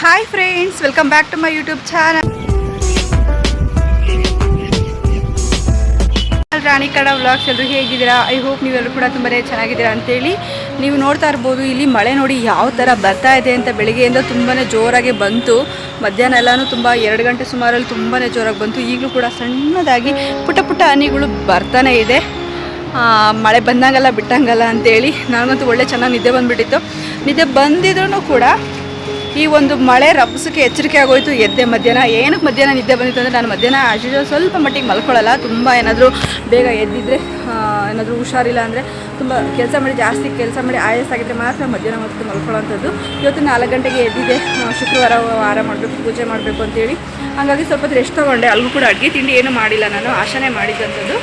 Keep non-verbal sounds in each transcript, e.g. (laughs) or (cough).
Hi friends welcome back to my YouTube channel Rani ಕಡ vlogs ಎಲ್ಲರೂ ಹೇಗಿದ್ದೀರಾ? I hope ನೀವೆಲ್ಲರೂ ಕೂಡ ತುಂಬಾ ಚೆನ್ನಾಗಿದ್ದೀರಾ ಅಂತೇಳಿ ನೀವು ನೋಡ್ತಾ ಇರ್ಬೋದು, ಇಲ್ಲಿ ಮಳೆ ನೋಡಿ ಯಾವ ಥರ ಬರ್ತಾ ಇದೆ ಅಂತ ಬೆಳಿಗ್ಗೆಯಿಂದ ತುಂಬಾ ಜೋರಾಗಿ ಬಂತು. ಮಧ್ಯಾಹ್ನ ಎಲ್ಲಾನು ತುಂಬ ಎರಡು ಗಂಟೆ ಸುಮಾರಲ್ಲಿ ತುಂಬಾ ಜೋರಾಗಿ ಬಂತು. ಈಗಲೂ ಕೂಡ ಸಣ್ಣದಾಗಿ ಪುಟ್ಟ ಪುಟ್ಟ ಹನಿಗಳು ಬರ್ತಾನೆ ಇದೆ. ಮಳೆ ಬಂದಂಗಲ್ಲ, ಬಿಟ್ಟಂಗಲ್ಲ ಅಂತೇಳಿ. ನನಗಂತೂ ಒಳ್ಳೆ ಚೆನ್ನಾಗಿ ನಿದ್ದೆ ಬಂದುಬಿಟ್ಟಿತ್ತು. ನಿದ್ದೆ ಬಂದಿದ್ರೂ ಕೂಡ ಈ ಒಂದು ಮಳೆ ರಭಸಕ್ಕೆ ಎಚ್ಚರಿಕೆ ಆಗೋಯ್ತು. ಎದ್ದೆ ಮಧ್ಯಾಹ್ನ. ಏನಕ್ಕೆ ಮಧ್ಯಾಹ್ನ ನಿದ್ದೆ ಬಂದಿತ್ತು ಅಂದರೆ ನಾನು ಮಧ್ಯಾಹ್ನ ಆಶೀಜ ಸ್ವಲ್ಪ ಮಟ್ಟಿಗೆ ಮಲ್ಕೊಳ್ಳಲ್ಲ. ತುಂಬ ಏನಾದರೂ ಬೇಗ ಎದ್ದಿದ್ರೆ ಏನಾದರೂ ಹುಷಾರಿಲ್ಲ ಅಂದರೆ ತುಂಬ ಕೆಲಸ ಮಾಡಿ ಜಾಸ್ತಿ ಕೆಲಸ ಮಾಡಿ ಆಯಾಸ ಆಗಿದ್ರೆ ಮಾತ್ರ ಮಧ್ಯಾಹ್ನ ಹೊತ್ತು ಮಲ್ಕೊಳ್ಳೋಂಥದ್ದು. ಇವತ್ತು ನಾಲ್ಕು ಗಂಟೆಗೆ ಎದ್ದಿದ್ದೆ. ಆ, ಶುಕ್ರವಾರ ವಾರ ಮಾಡಬೇಕು ಪೂಜೆ ಮಾಡಬೇಕು ಅಂತೇಳಿ. ಹಾಗಾಗಿ ಸ್ವಲ್ಪ ರೆಸ್ಟ್ ತೊಗೊಂಡೆ. ಅಲ್ಲಿಗೂ ಕೂಡ ಅಡುಗೆ ತಿಂಡಿ ಏನೂ ಮಾಡಿಲ್ಲ ನಾನು. ಆಶಾನೇ ಮಾಡಿದ್ದಂಥದ್ದು.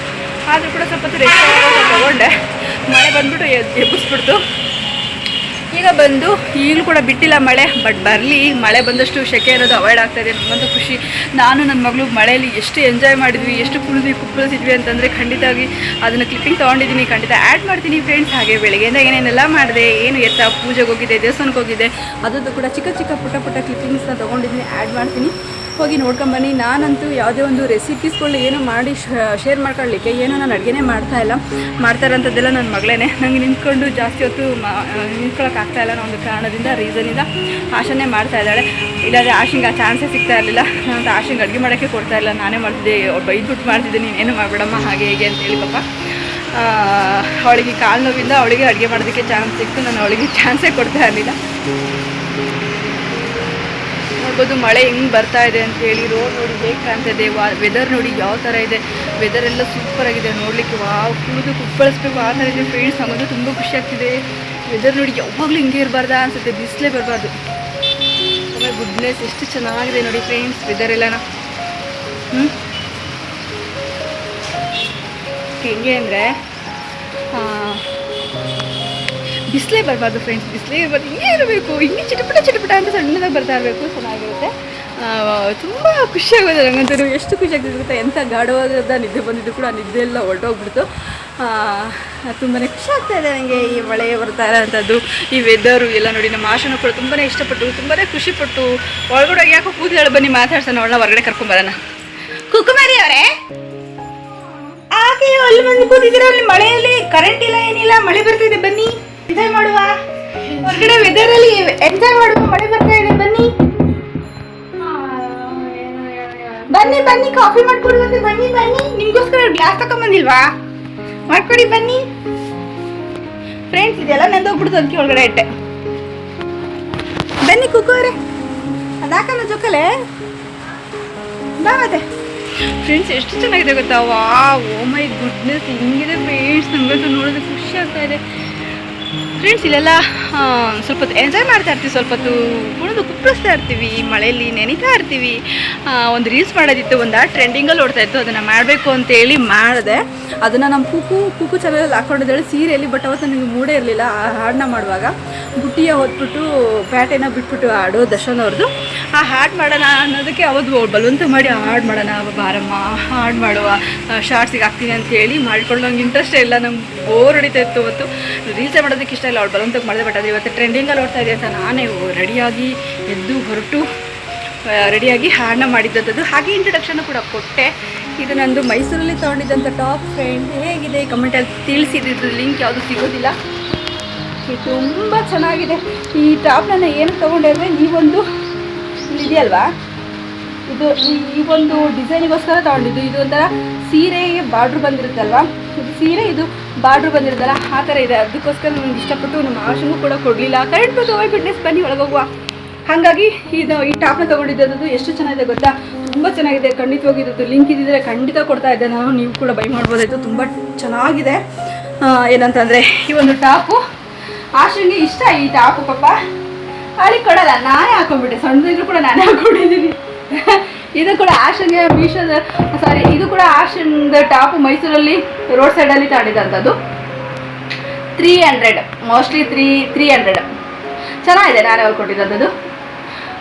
ಆದರೂ ಕೂಡ ಸ್ವಲ್ಪ ರೆಸ್ಟ್ ತೊಗೊಂಡೆ. ಮಳೆ ಬಂದುಬಿಟ್ಟು ಎಬ್ಬಿಸ್ಬಿಡ್ತು. ಈಗ ಬಂದು ಈಗಲೂ ಕೂಡ ಬಿಟ್ಟಿಲ್ಲ ಮಳೆ ಬಟ್ ಬರಲಿ, ಮಳೆ ಬಂದಷ್ಟು ಸೆಕೆ ಇರೋದು ಅವಾಯ್ಡ್ ಆಗ್ತಾಯಿದೆ ಇದೆ. ನಮಗಂತೂ ಖುಷಿ. ನಾನು ನನ್ನ ಮಗಳು ಮಳೆಯಲ್ಲಿ ಎಷ್ಟು ಎಂಜಾಯ್ ಮಾಡಿದ್ವಿ, ಎಷ್ಟು ಕುಳಿದ್ವಿ ಕುಪ್ಪಳಿಸಿದ್ವಿ ಅಂತಂದರೆ ಖಂಡಿತವಾಗಿ ಅದನ್ನು ಕ್ಲಿಪ್ಪಿಂಗ್ ತೊಗೊಂಡಿದ್ದೀನಿ, ಖಂಡಿತ ಆ್ಯಡ್ ಮಾಡ್ತೀನಿ ಫ್ರೆಂಡ್ಸ್ ಹಾಗೆ ಬೆಳಗ್ಗೆಯಿಂದ ಏನೇನೆಲ್ಲ ಮಾಡಿದೆ, ಏನು ಎತ್ತ, ಪೂಜೆಗೆ ಹೋಗಿದ್ದೆ, ದೇವಸ್ಥಾನಕ್ಕೆ ಹೋಗಿದ್ದೆ, ಅದರದ್ದು ಕೂಡ ಚಿಕ್ಕ ಚಿಕ್ಕ ಪುಟ್ಟ ಪುಟ್ಟ ಕ್ಲಿಪ್ಪಿಂಗ್ಸ್ನ ತೊಗೊಂಡಿದ್ದೀನಿ ಆ್ಯಡ್ ಮಾಡ್ತೀನಿ. ಹೋಗಿ ನೋಡ್ಕೊಂಬನ್ನಿ ನಾನಂತೂ ಯಾವುದೇ ಒಂದು ರೆಸಿಪೀಸ್ಗಳು ಏನೋ ಮಾಡಿ ಶೇರ್ ಮಾಡ್ಕೊಳ್ಳಿಕ್ಕೆ ಏನೋ ನಾನು ಅಡುಗೆನೇ ಮಾಡ್ತಾ ಇಲ್ಲ. ಮಾಡ್ತಾ ಇರೋಂಥದ್ದೆಲ್ಲ ನನ್ನ ಮಗಳೇ ನಂಗೆ ನಿಂತ್ಕೊಂಡು ಜಾಸ್ತಿ ಹೊತ್ತು ನಿಂತ್ಕೊಳ್ಳೋಕ್ಕಾಗ್ತಾ ಇಲ್ಲ ಅನ್ನೋ ಒಂದು ಕಾರಣದಿಂದ ರೀಸನಿಂದ ಆಶನೇ ಮಾಡ್ತಾ ಇದ್ದಾಳೆ. ಇಲ್ಲಾಂದರೆ ಆಶಿಂಗೆ ಆ ಚಾನ್ಸೇ ಸಿಗ್ತಾ ಇರಲಿಲ್ಲ. ನಾನು ಆಶಿಂಗೆ ಅಡುಗೆ ಮಾಡೋಕ್ಕೆ ಕೊಡ್ತಾ ಇಲ್ಲ. ನಾನೇ ಮಾಡ್ತಿದ್ದೆ ಅವ್ರು ಬೈದ್ಬಿಟ್ಟು ಮಾಡ್ತಿದ್ದೆ. ನೀನು ಏನು ಮಾಡಬೇಡಮ್ಮ ಹಾಗೆ ಹೇಗೆ ಅಂತೇಳಿ ಪಾಪ. ಆ, ಅವಳಿಗೆ ಕಾಲು ನೋವಿಂದ ಅವಳಿಗೆ ಅಡುಗೆ ಮಾಡೋದಕ್ಕೆ ಚಾನ್ಸ್ ಸಿಕ್ತು. ನಾನು ಅವಳಿಗೆ ಚಾನ್ಸೇ ಕೊಡ್ತಾ ಇರಲಿಲ್ಲ. ನೋಡ್ಬೋದು ಮಳೆ ಹೆಂಗೆ ಬರ್ತಾ ಇದೆ ಅಂತೇಳಿ ರೋಡ್ ನೋಡಿ ಹೇಗೆ ಕಾಣ್ತಾ ಇದೆ, ವಾ ವೆದರ್ ನೋಡಿ ಯಾವ ಥರ ಇದೆ ವೆದರ್ ಎಲ್ಲ ಸೂಪರ್ ಆಗಿದೆ ನೋಡಲಿಕ್ಕೆ, ವಾವ್ ಕುಡಿದು ಕುಪ್ಪಳಿಸ್ಬೇಕು ಆ ಥರ ಇದೆ ಫ್ರೆಂಡ್ಸ್ ನಮಗೂ ತುಂಬ ಖುಷಿ ಆಗ್ತಿದೆ. ವೆದರ್ ನೋಡಿ ಯಾವಾಗಲೂ ಹಿಂಗೆ ಇರಬಾರ್ದ ಅನ್ಸುತ್ತೆ, ಬಿಸಿಲೇ ಬರಬಾರ್ದು. ಗುಡ್ನೆಸ್ ಎಷ್ಟು ಚೆನ್ನಾಗಿದೆ ನೋಡಿ ಫ್ರೆಂಡ್ಸ್ ವೆದರ್ ಎಲ್ಲನ. ಹ್ಮ್? ಹೆಂಗೆ ಅಂದರೆ ಬಿಸಿಲೇ ಬರಬಾರ್ದು ಫ್ರೆಂಡ್ಸ್ ಬಿಸಿಲೇ ಇರಬಾರ್ದು, ಹಿಂಗೆ ಇರಬೇಕು, ಹಿಂಗೆ ಚಿಟಪಟ ಚಿಟಪಟ ಅಂತ ಸಣ್ಣದಾಗಿ ಬರ್ತಾ ಇರಬೇಕು, ಚೆನ್ನಾಗಿರುತ್ತೆ. ತುಂಬ ಖುಷಿಯಾಗುತ್ತೆ ನನಗಂತೂ ಎಷ್ಟು ಖುಷಿ ಆಗ್ತಿದೆ ಗೊತ್ತಾ ಎಂಥ ಗಾಢವಾದ ನಿದ್ದೆ ಬಂದಿದ್ದು ಕೂಡ, ನಿದ್ದೆ ಎಲ್ಲ ಹೊರಟೋಗ್ಬಿಡ್ತು. ತುಂಬಾ ಖುಷಿ ಆಗ್ತಾ ಇದೆ ನನಗೆ ಈ ಮಳೆ ಬರ್ತಾ ಇರೋಂಥದ್ದು, ಈ ವೆದರು ಎಲ್ಲ ನೋಡಿ, ನಮ್ಮ ಆಶನೂ ಕೂಡ ತುಂಬಾ ಇಷ್ಟಪಟ್ಟು ತುಂಬಾ ಖುಷಿಪಟ್ಟು, ಒಳಗಡೆ ಹೋಗಿ ಯಾಕೋ ಕೂತಿದ್ದಾಳೆ ಬನ್ನಿ, ಮಾತಾಡ್ಸೋಣ ಅವಳನ್ನ ಹೊರಗಡೆ ಕರ್ಕೊಂಬರೋಣ ಕುಕುಮಾರಿ ಅವರೇ? ಆಕೆ ಅಲ್ಲಿ ಬಂದು ಕೂತಿದ್ದೀರ? ಅಲ್ಲಿ ಮಳೆಯಲ್ಲಿ ಕರೆಂಟ್ ಇಲ್ಲ, ಏನಿಲ್ಲ, ಮಳೆ ಬರ್ತಿದೆ ಬನ್ನಿ. ಎಂಜಾಯ್ ಮಾಡುವ? ಹೊರಗಡೆ ವೆದರ್ ಅಲ್ಲಿ ಎಂಜಾಯ್ ಮಾಡುವ ಮಳೆ ಬರ್ತಾ ಇದೆ, ಬನ್ನಿ. ಬನ್ನಿ ಬನ್ನಿ ಕಾಫಿ ಮಾಡ್ಕೊಡುವಂತೆ, ಬನ್ನಿ ಬನ್ನಿ. ನಿಮ್ಗೋಸ್ಕರ ಗ್ಲಾಸ್ ತಕೊಂಬಂದಿಲ್ವಾ ಮಾಡ್ಕೊಡಿ, ಬನ್ನಿ. ಫ್ರೆಂಡ್ಸ್ ಇದೆಲ್ಲ ನಂದೋಗ್ಬಿಡ್ತು ಅದಕ್ಕೆ ಒಳಗಡೆ ಇಟ್ಟೆ. ಬನ್ನಿ ಕುಕ್ಕೋರೆ ಅದಾಕಲ್ಲ ಜೋಕಲೆ. ಬಾ ಮತ್ತೆ. ಫ್ರೆಂಡ್ಸ್ ಎಷ್ಟು ಚೆನ್ನಾಗಿದೆ ಗೊತ್ತಾ? ವಾ ಓ ಮೈ ಗುಡ್ನೆಸ್ ಹಿಂಗಿದೆ ಫ್ರೆಂಡ್ಸ್ ನಮಗಂತೂ ನೋಡೋದಕ್ಕೆ ಖುಷಿ ಆಗ್ತಾ ಇದೆ. ಫ್ರೆಂಡ್ಸ್ ಇಲ್ಲೆಲ್ಲ ಸ್ವಲ್ಪ ಎಂಜಾಯ್ ಮಾಡ್ತಾ ಇರ್ತೀವಿ, ಸ್ವಲ್ಪ ಹೊತ್ತು ಕುಣಿದು ಕುಪ್ಪಳಿಸ್ತಾ ಇರ್ತೀವಿ, ಮಳೆಯಲ್ಲಿ ನೆನೀತಾ ಇರ್ತೀವಿ. ಒಂದು ರೀಲ್ಸ್ ಮಾಡೋದಿತ್ತು, ಒಂದು ಟ್ರೆಂಡಿಂಗಲ್ಲಿ ಓಡ್ತಾ ಇತ್ತು, ಅದನ್ನು ಮಾಡಬೇಕು ಅಂತೇಳಿ ಮಾಡಿದೆ. ಅದನ್ನು ನಮ್ಮ ಕುಕು ಕುಕು ಚಾನಲಲ್ಲಿ ಹಾಕ್ಕೊಂಡಿದ್ದೇಳಿ ಸೀರೆಯಲ್ಲಿ ಬಟ್ ಅವತ್ತು ನನಗೆ ಮೂಡೇ ಇರಲಿಲ್ಲ, ಆ ಹಾಡನ್ನ ಮಾಡುವಾಗ. ಬುಟ್ಟಿಯ ಹೊತ್ಬಿಟ್ಟು, ಪ್ಯಾಟೆನ ಬಿಟ್ಬಿಟ್ಟು ಹಾಡು ದರ್ಶನ್ ಅವ್ರದ್ದು ಆ ಹಾಡು ಮಾಡೋಣ ಅನ್ನೋದಕ್ಕೆ ಅವತ್ತು ಬಲವಂತ ಮಾಡಿ ಹಾಡು ಮಾಡೋಣ ಬಾರಮ್ಮ ಹಾಡು ಮಾಡುವ ಶಾರ್ಟ್ಸಿಗೆ ಹಾಕ್ತೀನಿ ಅಂತೇಳಿ ಮಾಡ್ಕೊಂಡು ನಂಗೆ ಇಂಟ್ರೆಸ್ಟೇ ಇಲ್ಲ, ನಮ್ಗೆ ಬೋರ್ ಹೊಡಿತಾ ಇತ್ತು ಅವತ್ತು. ರೀಲ್ಸೇ ಮಾಡೋದಕ್ಕೆ ಇಷ್ಟ ಇಲ್ಲ, ಅವ್ಳು ಬಲವಂತಕ್ಕೆ ಮಾಡಿದೆ ಬಟ್ ಅದು ಇವತ್ತು ಟ್ರೆಂಡಿಂಗಲ್ಲಿ ಓಡ್ತಾ ಇದೆ ಅಂತ ನಾನೇ ರೆಡಿಯಾಗಿ ಎದ್ದು ಹೊರಟು ರೆಡಿಯಾಗಿ ಹಾಡನ್ನ ಮಾಡಿದ್ದದ್ದು. ಹಾಗೆ ಇಂಟ್ರಡಕ್ಷನ್ ಕೂಡ ಕೊಟ್ಟೆ. ಇದು ನಂದು ಮೈಸೂರಲ್ಲಿ ತೊಗೊಂಡಿದ್ದಂಥ ಟಾಪ್ ಫ್ರೆಂಡ್ ಹೇಗಿದೆ? ಕಮೆಂಟಲ್ಲಿ ತಿಳಿಸಿದ್ದು ಲಿಂಕ್ ಯಾವುದು ಸಿಗೋದಿಲ್ಲ. ಇದು ತುಂಬ ಚೆನ್ನಾಗಿದೆ. ಈ ಟಾಪ್ ನಾನು ಏನು ತೊಗೊಂಡೆ ಅಂದರೆ ಒಂದು ಇದೆಯಲ್ವಾ? ಇದು ಈ ಒಂದು ಡಿಸೈನಿಗೋಸ್ಕರ ತೊಗೊಂಡಿದ್ದು. ಇದು ಒಂಥರ ಸೀರೆಗೆ ಬಾರ್ಡ್ರ್ ಬಂದಿರುತ್ತಲ್ವಾ? ಇದು ಸೀರೆ ಇದು ಬಾರ್ಡ್ರ್ ಬಂದಿರೋದಲ್ಲ ಆ ಥರ ಇದೆ. ಅದಕ್ಕೋಸ್ಕರ ನನಗೆ ಇಷ್ಟಪಟ್ಟು ನಮ್ಮ ಆಶಂಗೂ ಕೂಡ ಕೊಡಲಿಲ್ಲ. ಕರೆಂಟ್ ಬಂದು ಹೋಗಿ ಫಿಟ್ನೆಸ್ ಬನ್ನಿ, ಒಳಗೋಗುವ. ಹಾಗಾಗಿ ಇದು ಈ ಟಾಪ್ನ ತೊಗೊಂಡಿದ್ದು ಎಷ್ಟು ಚೆನ್ನಾಗಿದೆ ಗೊತ್ತಾ? ತುಂಬ ಚೆನ್ನಾಗಿದೆ. ಖಂಡಿತವಾಗಿ ಇದ್ದು ಲಿಂಕ್ ಇದ್ದಿದ್ರೆ ಖಂಡಿತ ಕೊಡ್ತಾ ಇದ್ದೆ ನಾನು. ನೀವು ಕೂಡ ಬೈ ಮಾಡ್ಬೋದಾಯಿತು. ತುಂಬ ಚೆನ್ನಾಗಿದೆ. ಏನಂತಂದರೆ ಈ ಒಂದು ಟಾಪು. ಆಶಂಗೆ ಇಷ್ಟ ಈ ಟಾಪು ಪಾಪ. ಅಲ್ಲಿ ಕೊಡಲ್ಲ, ನಾನೇ ಹಾಕೊಂಡ್ಬಿಟ್ಟೆ. ಸಣ್ಣದಿದ್ರು ಕೂಡ ನಾನೇ ಹಾಕೊಂಡಿದ್ದೀನಿ. ಇದು ಕೂಡ ಆಶನ್ಗೆ ಮೀಶೋದ ಸಾರಿ ಇದು ಕೂಡ ಆಶನ್ದ ಟಾಪ್ ಮೈಸೂರಲ್ಲಿ ರೋಡ್ ಸೈಡಲ್ಲಿ ತಗೊಂಡಿದ್ದಂಥದ್ದು three hundred mostly three three hundred ಚೆನ್ನಾಗಿದೆ ನಾನು ಅವ್ರು ಕೊಟ್ಟಿದ್ದಂಥದ್ದು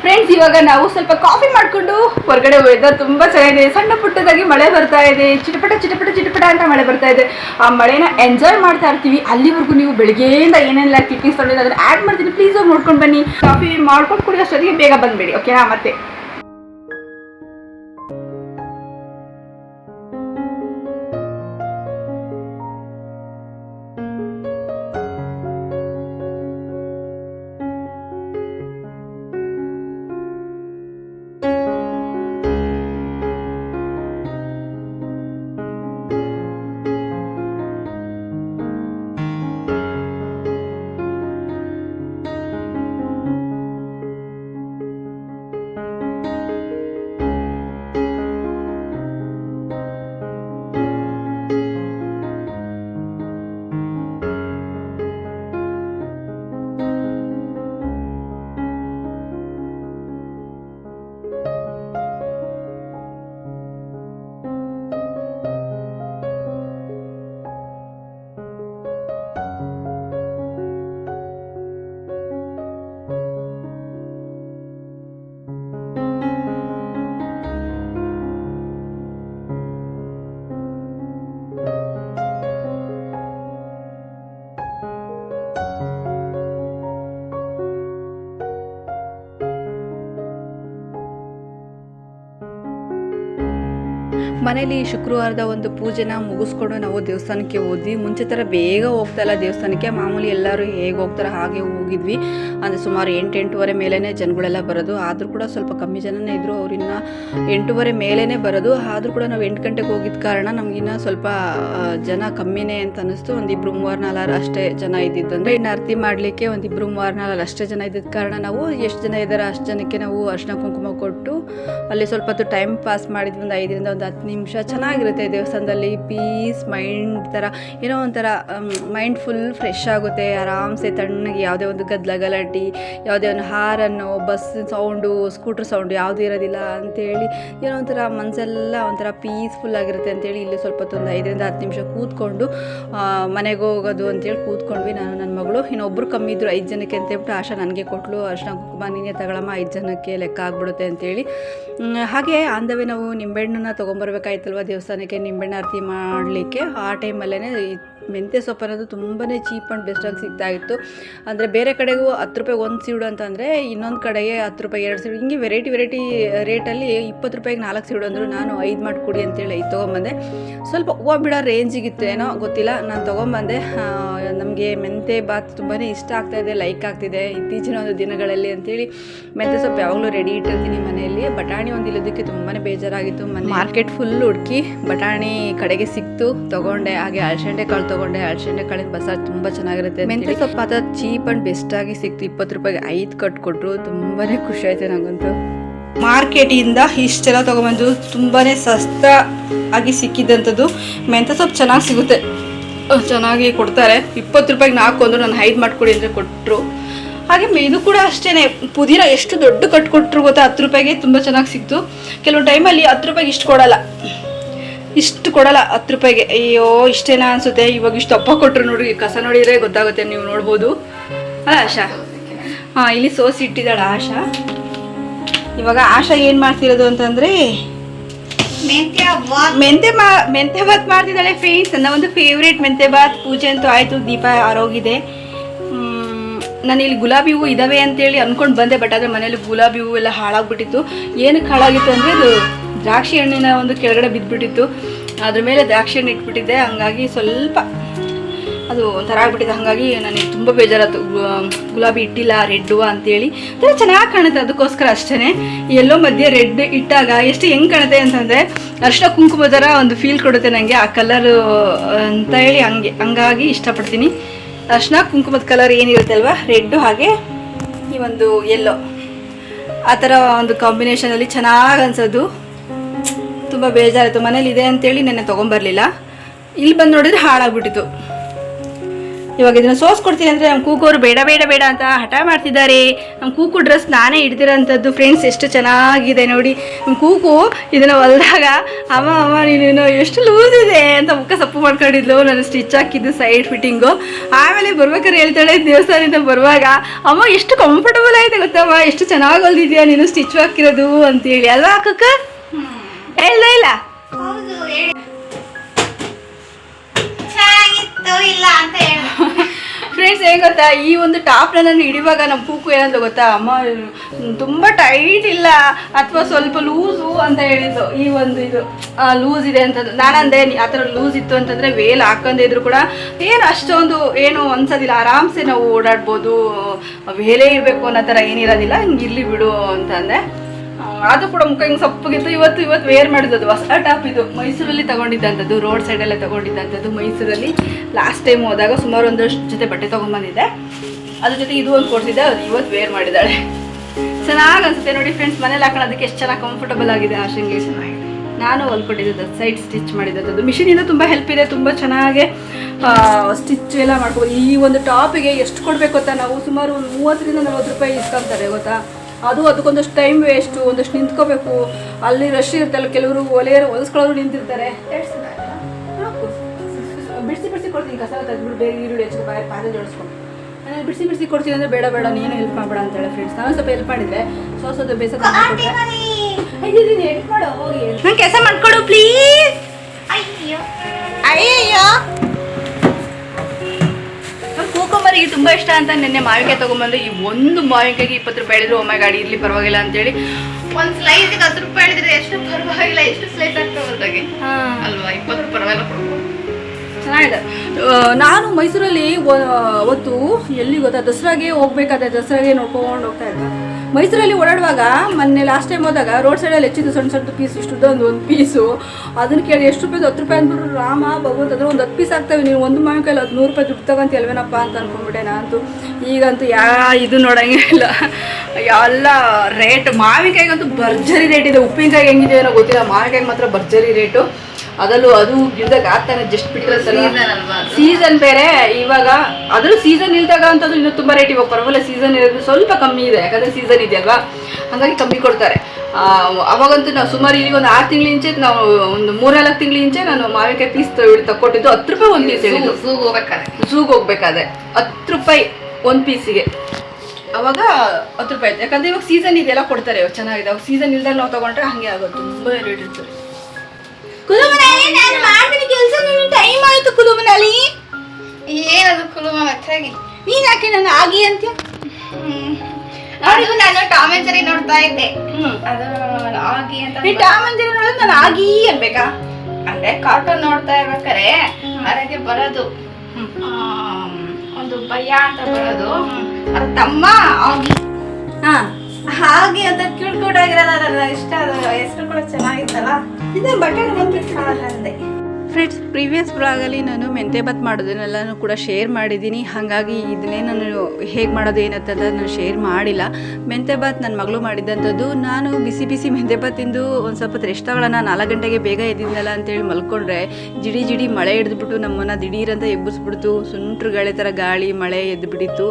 ಫ್ರೆಂಡ್ಸ್ ಇವಾಗ ನಾವು ಸ್ವಲ್ಪ ಕಾಫಿ ಮಾಡಿಕೊಂಡು ಹೊರಗಡೆ ವೆದರ್ ತುಂಬ ಚೆನ್ನಾಗಿದೆ. ಸಣ್ಣ ಪುಟ್ಟದಾಗಿ ಮಳೆ ಬರ್ತಾ ಇದೆ. ಚಿಟಪಟ ಚಿಟಪಟ ಚಿಟಪಟ ಅಂತ ಮಳೆ ಬರ್ತಾ ಇದೆ. ಆ ಮಳೆನ ಎಂಜಾಯ್ ಮಾಡ್ತಾ ಇರ್ತೀವಿ. ಅಲ್ಲಿವರೆಗೂ ನೀವು ಬೆಳಿಗ್ಗೆಯಿಂದ ಏನೆಲ್ಲ ಕ್ಲಿಪ್ಪಿಂಗ್ಸ್ ತೊಗೊಂಡಿದ್ದು ಅದನ್ನ ಆ್ಯಡ್ ಮಾಡ್ತೀನಿ ಪ್ಲೀಸ್ ನೋಡ್ಕೊಂಡು ಬನ್ನಿ. ಕಾಫಿ ಮಾಡ್ಕೊಂಡು ಕುಡಿಯೋ ಅಷ್ಟೊತ್ತಿಗೆ ಬೇಗ ಬಂದ್ಬಿಡಿ. ಓಕೆನಾ ಮತ್ತೆ. ಮನೇಲಿ ಶುಕ್ರವಾರದ ಒಂದು ಪೂಜೆನ ಮುಗಿಸ್ಕೊಂಡು ನಾವು ದೇವಸ್ಥಾನಕ್ಕೆ ಹೋದ್ವಿ. ಮುಂಚೆ ಥರ ಬೇಗ ಹೋಗ್ತಾ ಇಲ್ಲ ದೇವಸ್ಥಾನಕ್ಕೆ. ಮಾಮೂಲಿ ಎಲ್ಲರೂ ಹೇಗೆ ಹೋಗ್ತಾರೆ ಹಾಗೆ ಹೋಗಿದ್ವಿ. ಅಂದರೆ ಸುಮಾರು ಎಂಟು, ಎಂಟೂವರೆ ಮೇಲೇ ಜನಗಳೆಲ್ಲ ಬರೋದು. ಆದರೂ ಕೂಡ ಸ್ವಲ್ಪ ಕಮ್ಮಿ ಜನನೇ ಇದ್ದರು ಅವ್ರಿನ್ನ ಎಂಟೂವರೆ ಮೇಲೇ ಬರೋದು. ಆದರೂ ಕೂಡ ನಾವು ಎಂಟು ಗಂಟೆಗೆ ಹೋಗಿದ್ದ ಕಾರಣ ನಮಗಿನ್ನ ಸ್ವಲ್ಪ ಜನ ಕಮ್ಮಿನೇ ಅಂತ ಅನ್ನಿಸ್ತು. ಒಂದಿಬ್ಬರು ಮೂವರು ಅಷ್ಟೇ ಜನ ಇದ್ದಿದ್ದು ಅಂದರೆ ಇನ್ನು ಅರ್ತಿ ಮಾಡಲಿಕ್ಕೆ ಒಂದಿಬ್ಬರು ಮೂವರು ನಾಲ್ಕು ಅಷ್ಟೇ ಜನ ಇದ್ದಿದ್ದ ಕಾರಣ ನಾವು ಎಷ್ಟು ಜನ ಇದ್ದಾರೆ ಅಷ್ಟು ಜನಕ್ಕೆ ನಾವು ಅರ್ಶಿನ ಕುಂಕುಮ ಕೊಟ್ಟು ಅಲ್ಲಿ ಸ್ವಲ್ಪ ಹೊತ್ತು ಟೈಮ್ ಪಾಸ್ ಮಾಡಿದ್ವಿ, ಒಂದು ಐದರಿಂದ ಒಂದು ಹತ್ತು ನಿಮಿಷ. ಚೆನ್ನಾಗಿರುತ್ತೆ ದೇವಸ್ಥಾನದಲ್ಲಿ ಪೀಸ್ ಮೈಂಡ್ ಥರ ಏನೋ ಒಂಥರ ಮೈಂಡ್ ಫುಲ್ ಫ್ರೆಶ್ ಆಗುತ್ತೆ. ಆರಾಮ್ಸೆ ತಣ್ಣಗೆ ಯಾವುದೇ ಒಂದು ಗದ್ದಲ, ಗಲಾಟಿ, ಯಾವುದೇ ಒಂದು ಹಾರನ್ನು ಬಸ್ ಸೌಂಡು ಸ್ಕೂಟ್ರ್ ಸೌಂಡು ಯಾವುದೂ ಇರೋದಿಲ್ಲ ಅಂತೇಳಿ, ಏನೋ ಒಂಥರ ಮನಸ್ಸೆಲ್ಲ ಒಂಥರ ಪೀಸ್ಫುಲ್ ಆಗಿರುತ್ತೆ ಅಂತೇಳಿ ಇಲ್ಲಿ ಸ್ವಲ್ಪ ಹೊತ್ತು ಒಂದು ಐದರಿಂದ ಹತ್ತು ನಿಮಿಷ ಕೂತ್ಕೊಂಡು ಮನೆಗೆ ಹೋಗೋದು ಅಂತೇಳಿ ಕೂತ್ಕೊಂಡ್ವಿ ನಾನು ನನ್ನ ಮಗಳು. ಇನ್ನೊಬ್ಬರು ಕಮ್ಮಿ ಇದ್ದರು ಐದು ಜನಕ್ಕೆ ಅಂತ ಹೇಳ್ಬಿಟ್ಟು ಆಶಾ ನನಗೆ ಕೊಟ್ಟಲು ಅರ್ಶನ ಕುಂಕುಮ, ನೀನೇ ತಗೊಳಮ್ಮ, ಐದು ಜನಕ್ಕೆ ಲೆಕ್ಕ ಆಗ್ಬಿಡುತ್ತೆ ಅಂತೇಳಿ. ಹಾಗೆ ಆಂದವೇ ನಾವು ನಿಂಬೆಹಣ್ಣನ್ನ ತೊಗೊಂಬರ್ಬೇಕಾಯ್ತಲ್ವ ದೇವಸ್ಥಾನಕ್ಕೆ? ನಿಂಬೆಹಣ್ಣು ಆರತಿ ಮಾಡಲಿಕ್ಕೆ. ಆ ಟೈಮಲ್ಲೇ ಮೆಂತ್ಯ ಸೊಪ್ಪು ಅನ್ನೋದು ತುಂಬಾ ಚೀಪ್ ಆ್ಯಂಡ್ ಬೆಸ್ಟಾಗಿ ಸಿಗ್ತಾ ಇತ್ತು. ಅಂದರೆ ಬೇರೆ ಕಡೆಗೂ ಹತ್ತು ರೂಪಾಯಿ ಒಂದು ಸೀಡು ಅಂತಂದರೆ ಇನ್ನೊಂದು ಕಡೆಗೆ ಹತ್ತು ರೂಪಾಯಿ ಎರಡು ಸೀಡು ಹಿಂಗೆ ವೆರೈಟಿ ವೆರೈಟಿ ರೇಟಲ್ಲಿ ಇಪ್ಪತ್ತು ರೂಪಾಯಿಗೆ ನಾಲ್ಕು ಸೀಡು ಅಂದರು ನಾನು ಐದು ಮಾಡಿ ಕೊಡಿ ಅಂತೇಳಿ ಐದು ತೊಗೊಂಬಂದೆ. ಸ್ವಲ್ಪ ಹೂವು ಬಿಡೋ ರೇಂಜಿಗಿತ್ತು ಏನೋ ಗೊತ್ತಿಲ್ಲ. ನಾನು ತೊಗೊಂಬಂದೆ. ನಮಗೆ ಮೆಂತೆ ಬಾತ್ ತುಂಬಾ ಇಷ್ಟ ಆಗ್ತಾ ಇದೆ ಲೈಕ್ ಆಗ್ತಿದೆ. ಇತ್ತೀಚಿನ ಒಂದು ದಿನಗಳಲ್ಲಿ ಅಂತೇಳಿ ಮೆಂತೆ ಸೊಪ್ಪು ಯಾವಾಗಲೂ ರೆಡಿ ಇಟ್ಟಿರ್ತೀನಿ ಮನೆಯಲ್ಲಿ. ಬಟಾಣಿ ಒಂದು ಇಲ್ಲೋದಕ್ಕೆ ತುಂಬಾ ಬೇಜಾರಾಗಿತ್ತು. ಮನೆ ಮಾರ್ಕೆಟ್ ಫುಲ್ ಹುಡುಕಿ ಬಟಾಣಿ ಕಡೆಗೆ ಸಿಕ್ತು. ತೊಗೊಂಡೆ. ಹಾಗೆ ಅಳಸಂಡೆ ಕಾಳು ತೊಗೊಂಡೆ ಅಳಸಂಡೆ ಕಾಳಿನ ಬಸಾರ್ ತುಂಬ ಚೆನ್ನಾಗಿರುತ್ತೆ ಮೆಂತೆ ಸೊಪ್ಪು ಅದ ಚೀಪ್ ಆ್ಯಂಡ್ ಬೆಸ್ಟಾಗಿ ಸಿಕ್ತು. ಇಪ್ಪತ್ತು ರೂಪಾಯಿಗೆ ಐದು ಕಟ್ ಕೊಟ್ಟರು ತುಂಬಾ ಖುಷಿ ಆಯ್ತು ನನಗಂತೂ ಮಾರ್ಕೆಟಿಂದ ಇಷ್ಟೆಲ್ಲ ತೊಗೊಂಬಂದು ತುಂಬಾ ಸಸ್ತ ಆಗಿ ಸಿಕ್ಕಿದ್ದಂಥದ್ದು ಮೆಂತ್ಯ ಸೊಪ್ಪು ಚೆನ್ನಾಗಿ ಸಿಗುತ್ತೆ. ಚೆನ್ನಾಗಿ ಕೊಡ್ತಾರೆ. ಇಪ್ಪತ್ತು ರೂಪಾಯಿಗೆ ನಾಲ್ಕು ಅಂದರು ನಾನು ಐದು ಮಾಡಿಕೊಡಿ ಅಂದರೆ ಕೊಟ್ಟರು ಹಾಗೆ ಇದು ಕೂಡ ಅಷ್ಟೇ ಪುದೀನ ಎಷ್ಟು ದೊಡ್ಡ ಕಟ್ ಕೊಟ್ಟರು ಗೊತ್ತಾ? ಹತ್ತು ರೂಪಾಯಿಗೆ ತುಂಬ ಚೆನ್ನಾಗಿ ಸಿಕ್ತು. ಕೆಲವು ಟೈಮಲ್ಲಿ ಹತ್ತು ರೂಪಾಯಿಗೆ ಇಷ್ಟು ಕೊಡಲ್ಲ. ಇಷ್ಟು ಕೊಡಲ್ಲ ಹತ್ತು ರೂಪಾಯಿಗೆ. ಅಯ್ಯೋ ಇಷ್ಟೇನಾ ಅನ್ಸುತ್ತೆ? ಇವಾಗ ಇಷ್ಟು ಅಪ್ಪ ಕೊಟ್ಟರು ನೋಡಿ ಕಸ ನೋಡಿದ್ರೆ ಗೊತ್ತಾಗುತ್ತೆ ನೀವು ನೋಡ್ಬೋದು. ಅಲ್ಲ ಆಶಾ? ಹಾಂ ಇಲ್ಲಿ ಸೋಸಿ ಇಟ್ಟಿದ್ದಾಳೆ ಆಶಾ. ಇವಾಗ ಆಶಾ ಏನು ಮಾಡ್ತಿರೋದು ಅಂತಂದರೆ ಮೆಂತೆ ಮಾ ಮೆಂತೆ ಬಾತ್ ಮಾಡ್ತಿದ್ದಾಳೆ ಫ್ರೆಂಡ್ಸ್ ನನ್ನ ಒಂದು ಫೇವ್ರೇಟ್ ಮೆಂತೆ ಬಾತ್. ಪೂಜೆ ಅಂತೂ ಆಯಿತು ದೀಪ ಆರೋಗಿದೆ. ನಾನು ಇಲ್ಲಿ ಗುಲಾಬಿ ಹೂವು ಇದಾವೆ ಅಂತೇಳಿ ಅಂದ್ಕೊಂಡು ಬಂದೆ ಬಟ್ ಆದರೆ ಮನೇಲಿ ಗುಲಾಬಿ ಹೂವು ಎಲ್ಲ ಹಾಳಾಗ್ಬಿಟ್ಟಿತ್ತು. ಏನಕ್ಕೆ ಹಾಳಾಗಿತ್ತು ಅಂದರೆ ಅದು ದ್ರಾಕ್ಷಿ ಹಣ್ಣಿನ ಒಂದು ಕೆಳಗಡೆ ಬಿದ್ದುಬಿಟ್ಟಿತ್ತು ಅದ್ರ ಮೇಲೆ ದ್ರಾಕ್ಷಿ ಹಣ್ಣು ಇಟ್ಬಿಟ್ಟಿದ್ದೆ. ಹಂಗಾಗಿ ಸ್ವಲ್ಪ ಅದು ಒಂಥರ ಆಗ್ಬಿಟ್ಟಿದೆ. ಹಾಗಾಗಿ ನನಗೆ ತುಂಬ ಬೇಜಾರಾಯ್ತು. ಗುಲಾಬಿ ಇಟ್ಟಿಲ್ಲ ರೆಡ್ಡು ಅಂತೇಳಿ. ತುಂಬ ಚೆನ್ನಾಗಿ ಕಾಣುತ್ತೆ ಅದಕ್ಕೋಸ್ಕರ ಅಷ್ಟೇ ಎಲ್ಲೋ ಮಧ್ಯೆ ರೆಡ್ ಇಟ್ಟಾಗ ಎಷ್ಟು ಹೆಂಗೆ ಕಾಣುತ್ತೆ ಅಂತಂದರೆ ಅರ್ಶಿನ ಕುಂಕುಮ ಥರ ಒಂದು ಫೀಲ್ ಕೊಡುತ್ತೆ ನನಗೆ ಆ ಕಲರು ಅಂತ ಹೇಳಿ ಹಂಗೆ, ಹಂಗಾಗಿ ಇಷ್ಟಪಡ್ತೀನಿ. ಅರ್ಶಿನ ಕುಂಕುಮದ ಕಲರ್ ಏನಿರುತ್ತೆ ಅಲ್ವಾ? ರೆಡ್ಡು ಹಾಗೆ ಈ ಒಂದು ಎಲ್ಲೋ. ಆ ಥರ ಒಂದು ಕಾಂಬಿನೇಷನಲ್ಲಿ ಚೆನ್ನಾಗಿ ಅನ್ಸೋದು. ತುಂಬ ಬೇಜಾರಾಯಿತು. ಮನೇಲಿ ಇದೆ ಅಂತೇಳಿ ನೆನ್ನೆ ತೊಗೊಂಬರ್ಲಿಲ್ಲ. ಇಲ್ಲಿ ಬಂದು ನೋಡಿದ್ರೆ ಹಾಳಾಗ್ಬಿಟ್ಟಿತ್ತು ಇವಾಗ ಇದನ್ನ ಸೋಸ್ಕೊಡ್ತೀನಿ ಅಂದರೆ ನಮ್ಮ ಕೂಕೋರು ಬೇಡ ಬೇಡ ಬೇಡ ಅಂತ ಹಠ ಮಾಡ್ತಿದ್ದಾರೆ. ನಮ್ಮ ಕೂಕು ಡ್ರೆಸ್ ನಾನೇ ಹಿಡ್ದಿರೋಂಥದ್ದು ಫ್ರೆಂಡ್ಸ್ ಎಷ್ಟು ಚೆನ್ನಾಗಿದೆ ನೋಡಿ. ನಮ್ಮ ಕೂಕು ಇದನ್ನು ಹೊಲ್ದಾಗ, ಅಮ್ಮ ಅಮ್ಮ ನೀನು ಎಷ್ಟು ಲೂಸ್ ಇದೆ ಅಂತ ಮುಖ ಸಪ್ಪು ಮಾಡ್ಕೊಂಡಿದ್ಲು. ನಾನು ಸ್ಟಿಚ್ ಹಾಕಿದ್ದು ಸೈಡ್ ಫಿಟ್ಟಿಂಗು ಆಮೇಲೆ ಬರ್ಬೇಕಾದ್ರೆ ಹೇಳ್ತಾಳೆ, ದೇವಸ್ಥಾನದಿಂದ ಬರುವಾಗ, ಅಮ್ಮ, ಎಷ್ಟು ಕಂಫರ್ಟಬಲ್ ಆಯ್ತು ಗೊತ್ತಮ್ಮ? ಎಷ್ಟು ಚೆನ್ನಾಗಿ ಹೊಲ್ದಿದ್ಯಾ? ನೀನು ಸ್ಟಿಚ್ ಹಾಕಿರೋದು ಅಂತೇಳಿ. ಅಲ್ವಾ ಅಕ್ಕಕ್ಕ ಹೇಳ್ದ ಇಲ್ಲ ಇಲ್ಲ ಅಂತ ಫ್ರೆಂಡ್ಸ್ ಏನ್ ಗೊತ್ತಾ? ಈ ಒಂದು ಟಾಪ್ನ ನಾನು ಹಿಡಿವಾಗ ನಮ್ಮ ಪೂಕು ಏನಂತ ಗೊತ್ತಾ? ಅಮ್ಮ ತುಂಬಾ ಟೈಟ್ ಇಲ್ಲ. ಅಥವಾ ಸ್ವಲ್ಪ ಲೂಸು ಅಂತ ಹೇಳಿದ್ದು. ಈ ಒಂದು ಇದು. ಲೂಸ್ ಇದೆ ಅಂತ ನಾನಂದೆ ಆ ಥರ ಲೂಸ್ ಇತ್ತು ಅಂತಂದ್ರೆ ವೇಲ್ ಹಾಕೊಂಡಿದ್ರು ಕೂಡ. ಏನು ಅಷ್ಟೊಂದು ಏನು ಅನ್ಸೋದಿಲ್ಲ. ಆರಾಮ್ಸೆ ನಾವು ಓಡಾಡ್ಬೋದು. ವೇಲೇ ಇರಬೇಕು ಅನ್ನೋ ಥರ ಏನಿರೋದಿಲ್ಲ. ಹಿಂಗೆ ಇರ್ಲಿ ಬಿಡು ಅಂತಂದೆ. ಅದು ಕೂಡ ಮುಖ ಹಿಂಗೆ ಸಪ್ಪಗಿತ್ತು. ಇವತ್ತು ಇವತ್ತು ವೇರ್ ಮಾಡಿದ್ದು ಹೊಸ ಟಾಪ್ ಇದು. ಮೈಸೂರಲ್ಲಿ ತಗೊಂಡಿದ್ದಂಥದ್ದು ರೋಡ್ ಸೈಡೆಲ್ಲ ತಗೊಂಡಿದ್ದಂಥದ್ದು ಮೈಸೂರಲ್ಲಿ. ಲಾಸ್ಟ್ ಟೈಮ್ ಹೋದಾಗ ಸುಮಾರು ಒಂದಷ್ಟು ಜೊತೆ ಬಟ್ಟೆ ತೊಗೊಂಬಂದಿದ್ದೆ ಅದ್ರ ಜೊತೆ ಇದು ಒಂದು ಕೊಡ್ಸಿದ್ದೆ ಅದು ಇವತ್ತು ವೇರ್ ಮಾಡಿದ್ದಾಳೆ. ಚೆನ್ನಾಗಿ ಅನ್ಸುತ್ತೆ ನೋಡಿ ಫ್ರೆಂಡ್ಸ್ ಮನೇಲಿ ಹಾಕೊಳ್ಳೋದಕ್ಕೆ ಎಷ್ಟು ಚೆನ್ನಾಗಿ ಕಂಫರ್ಟಬಲ್ ಆಗಿದೆ. ಆಶಂಗೆ ಚೆನ್ನಾಗಿದೆ. ನಾನು ಹೊಲ್ಕೊಟ್ಟಿದ್ದು ಸೈಡ್ ಸ್ಟಿಚ್ ಮಾಡಿದ್ದು ಮಿಷಿನಿಂದ ತುಂಬ ಹೆಲ್ಪ್ ಇದೆ, ತುಂಬ ಚೆನ್ನಾಗಿ ಸ್ಟಿಚ್ ಎಲ್ಲ ಮಾಡ್ಕೋಬೋದು. ಈ ಒಂದು ಟಾಪಿಗೆ ಎಷ್ಟು ಕೊಡಬೇಕು ಅಂತ ನಾವು ಸುಮಾರು ಮೂವತ್ತರಿಂದ ನಲ್ವತ್ತು ರೂಪಾಯಿ ಇಸ್ಕೊಂತಾರೆ, ಗೊತ್ತಾ? ಅದು ಅದಕ್ಕೊಂದಷ್ಟು ಟೈಮ್ ವೇಸ್ಟು ಒಂದಷ್ಟು ನಿಂತ್ಕೋಬೇಕು. ಅಲ್ಲಿ ರಶ್ ಇರುತ್ತಲ್ಲ ಕೆಲವರು ಒಲೆಯರು ಹೊಲಿಸ್ಕೊಳ್ಳೋರು ನಿಂತಿರ್ತಾರೆ. ಬಿಡಿಸಿ ಬಿಡಿಸಿ ಕೊಡ್ತೀನಿ ಕಸ ತೆಗೆದ್ಬಿಟ್ಟು ಬೇರೆ ಈರುಳ್ಳಿ ಹೆಚ್ಚು ಬಾಯ ಪಾನೆ ಜೋಡಿಸ್ಕೊಂಡು ನಾನು ಬಿಡಿಸಿ ಬಿಡಿಸಿ ಕೊಡ್ತೀನಿ ಅಂದರೆ ಬೇಡ ಬೇಡ ನೀನು ಹೆಲ್ಪ್ ಮಾಡಬೇಡ ಅಂತ ಹೇಳಿ ಫ್ರೆಂಡ್ಸ್ ನಾನು ಸ್ವಲ್ಪ ಹೆಲ್ಪ್ ಮಾಡಿದ್ರೆ ಸೋಸೋದು ಸ್ವಲ್ಪ ಹೆಲ್ಪ್ ಮಾಡೋ ಹೋಗಿ. ಕೆಲಸ ಮಾಡ್ಕೊಡು ಪ್ಲೀಸ್ ಅಯ್ಯೋ ಅಯ್ಯಯ್ಯೋ. ಕೂಕೊಂಬರಿಗೆ ತುಂಬ ಇಷ್ಟ ಅಂತ ನಿನ್ನೆ ಮಾವಿನಕಾಯಿ ತೊಗೊಂಬಂದು ಈ ಒಂದು ಮಾವಿನಕಾಯಿಗೆ ಇಪ್ಪತ್ತು ರೂಪಾಯಿ ಹೇಳಿದ್ರು ಒಮ್ಮೆ ಗಾಡಿ ಇರ್ಲಿ ಪರವಾಗಿಲ್ಲ ಅಂತೇಳಿ ಒಂದ್ ಸ್ಲೈಸ್ ಹತ್ತು ರೂಪಾಯಿ ಹೇಳಿದ್ರೆ ಎಷ್ಟು ಪರವಾಗಿಲ್ಲ ಎಷ್ಟು ಸ್ಲೈಸ್ ಆಗ್ತವೆ ಅದ್ರಾಗೆ ಅಲ್ವಾ ಇಪ್ಪತ್ತು ರೂಪಾಯಿ ಪರವಾಗಿಲ್ಲ ಕೊಡ್ಬೋದು. ಚೆನ್ನಾಗಿದೆ. ನಾನು ಮೈಸೂರಲ್ಲಿ ಅವತ್ತು ಎಲ್ಲಿ ಗೊತ್ತಾ ದಸರಾಗೆ ಹೋಗ್ಬೇಕಾದ್ರೆ ದಸರಾಗೆ ನೋಡ್ಕೊಂಡು ಹೋಗ್ತಾ ಇದ್ದೆ. ಮೈಸೂರಲ್ಲಿ ಓಡಾಡುವಾಗ ಮೊನ್ನೆ ಲಾಸ್ಟ್ ಟೈಮ್ ಹೋದಾಗ ರೋಡ್ ಸೈಡಲ್ಲಿ ಹೆಚ್ಚಿದ್ದು ಸಣ್ಣ ಸಣ್ಣ ಪೀಸ್ ಇಷ್ಟುದೊಂದು ಒಂದು ಪೀಸು ಅದನ್ನ ಕೇಳಿ ಎಷ್ಟು ರೂಪಾಯಿ ಹತ್ತು ರೂಪಾಯಿ ಅಂದ್ಬಿಟ್ರು, ರಾಮ, ಭಗವಂತ ಅಂದ್ರೆ ಒಂದು ಹತ್ತು ಪೀಸ್ ಆಗ್ತವೆ ನೀವು ಒಂದು ಮಾವಿನಕಾಯಲ್ಲಿ ಹತ್ತು ನೂರು ರೂಪಾಯಿ ದುಡ್ಡು ತಗೊಂತ ಅಲ್ವೇನಪ್ಪ ಅಂತ ಅಂದ್ಕೊಂಡ್ಬಿಟ್ಟೆ ನಾನಂತೂ. ಈಗಂತೂ ಯಾ, ಇದು ನೋಡಂಗೆ ಇಲ್ಲ. ಎಲ್ಲ ರೇಟ್ ಮಾವಿನಕಾಯಿಗಂತೂ ಭರ್ಜರಿ ರೇಟ್ ಇದೆ. ಉಪ್ಪಿನಕಾಯಿ ಹೆಂಗಿದೆ ಏನೋ ಗೊತ್ತಿಲ್ಲ. ಮಾವಿನಕಾಯಿಗೆ ಮಾತ್ರ ಭರ್ಜರಿ ರೇಟು ಅದರಲ್ಲೂ ಅದು ಗಿಡದಾಗ ಆಗ್ತಾನೆ ಜಸ್ಟ್ ಬಿಟ್ಟರೆ ಸೀಸನ್ ಬೇರೆ ಇವಾಗ ಅದರಲ್ಲೂ ಸೀಸನ್ ಇಲ್ದಾಗ ಅಂತಂದ್ರೆ ಇನ್ನೂ ತುಂಬಾ ರೇಟ್ ಇವಾಗ ಪರವಾಗಿಲ್ಲ ಸೀಸನ್ ಇರೋದು ಸ್ವಲ್ಪ ಕಮ್ಮಿ ಇದೆ ಯಾಕಂದ್ರೆ ಸೀಸನ್ ಇದೆಯಲ್ವಾ ಹಾಗಾಗಿ ಕಮ್ಮಿ ಕೊಡ್ತಾರೆ. ಅವಾಗಂತೂ ನಾವು ಸುಮಾರು ಇಲ್ಲಿ ಒಂದು ಆರು ತಿಂಗಳ ಇಂಚೆ ನಾವು ಒಂದು ಮೂರ್ನಾಲ್ಕು ತಿಂಗಳ ಇಂಚೆ ನಾನು ಮಾವಿನಕಾಯಿ ಪೀಸ್ ತಕ್ಕೊಟ್ಟಿದ್ದು ಹತ್ತು ರೂಪಾಯಿ ಒಂದು ಪೀಸ್ ಹೇಳಿದ್ದು. ಝೂಗ್ ಹೋಗ್ಬೇಕಾದ್ರೆ? ಝೂಗೆ ಹೋಗ್ಬೇಕಾದ್ರೆ. ಹತ್ತು ರೂಪಾಯಿ ಒಂದು ಪೀಸಿಗೆ ಅವಾಗ ಹತ್ತು ರೂಪಾಯಿ ಆಯ್ತು. ಯಾಕಂದ್ರೆ ಇವಾಗ ಸೀಸನ್ ಇದೆಲ್ಲ ಕೊಡ್ತಾರೆ ಇವಾಗ ಚೆನ್ನಾಗಿದೆ. ಅವಾಗ ಸೀಸನ್ ಇಲ್ದಾಗ ನಾವು ತಗೊಂಡ್ರೆ ಹಂಗೆ ಆಗೋದು. ತುಂಬ ರೇಟ್ ಇರ್ತದೆ. ಕುಲುಮನಾಲಿ ನಾನು ಮಾಡ್ತೀನಿ ಕೆಲಸ ಟೈಮ್ ಆಯ್ತು ಕುಲುಮನಾಲಿ ಏನದು ಕುಲುಮ ಮೆತ್ತಾಗಿ ನೀನ್ ಯಾಕೆ ನಾನು ಆಗಿ ಅಂತ? ಅದು ನಾನು ಟಾಮ್ ಅಂಡ್ ಜೆರಿ ನೋಡ್ತಾ ಇದ್ದೆ. ಅದು ಆಗಿ ಅಂತ ಈ ಟಾಮ್ ಅಂಡ್ ಜೆರಿ ನೋಡಿದ್ರೆ ನಾನು ಆಗಿ ಅನ್ಬೇಕಾ? ಅಂದ್ರೆ ಕಾರ್ಟೂನ್ ನೋಡ್ತಾ ಇರ್ಬೇಕಾರೆ. ಅದಕ್ಕೆ ಬರೋದು. ಒಂದು ಭಯ ಅಂತ ಬರೋದು. ಅದ್ರ ತಮ್ಮ ಆಗಿ. ಹಾ. ಹಾಗೆ ಅಂತ ಕ್ಯೂಟ್ ಕ್ಯೂಟ್ ಇಷ್ಟ ಅದು ಹೆಸರು ಕೂಡ ಚೆನ್ನಾಗಿತ್ತಲ್ಲ? ಇದೇ ಬಟನ್ ಬಂದ್ಬಿಟ್ಟು ಅಂದೆ. ಫ್ರೆಂಡ್ಸ್ ಪ್ರೀವಿಯಸ್ ಬ್ಲಾಗಲ್ಲಿ ನಾನು ಮೆಂತೆ ಬಾತ್ ಮಾಡೋದನ್ನೆಲ್ಲನೂ ಕೂಡ ಶೇರ್ ಮಾಡಿದ್ದೀನಿ. ಹಾಗಾಗಿ ಇದನ್ನೇ ನಾನು ಹೇಗೆ ಮಾಡೋದು ಏನಂತಂದ ನಾನು ಶೇರ್ ಮಾಡಿಲ್ಲ. ಮೆಂತೆ ಬಾತ್ ನನ್ನ ಮಗಳು ಮಾಡಿದ್ದಂಥದ್ದು ನಾನು ಬಿಸಿ ಬಿಸಿ ಮೆಂತೆ ಬಾತ್ ತಿಂದು ಒಂದು ಸ್ವಲ್ಪ ತಗೊಳ್ಳೋಣ ನಾಲ್ಕು ಗಂಟೆಗೆ ಬೇಗ ಎದ್ದಿದ್ನಲ್ಲ ಅಂತೇಳಿ ಮಲ್ಕೊಂಡ್ರೆ ಜಿಡಿ ಜಿಡಿ ಮಳೆ ಹಿಡಿದ್ಬಿಟ್ಟು ನಮ್ಮನ್ನು ದಿಢೀರಂತ ಎಬ್ಬಿಸ್ಬಿಡ್ತು. ಸುಂಟ್ರು ಗಾಳಿ ಥರ ಗಾಳಿ, ಮಳೆ ಎದ್ದು ಬಿಟ್ಟಿತ್ತು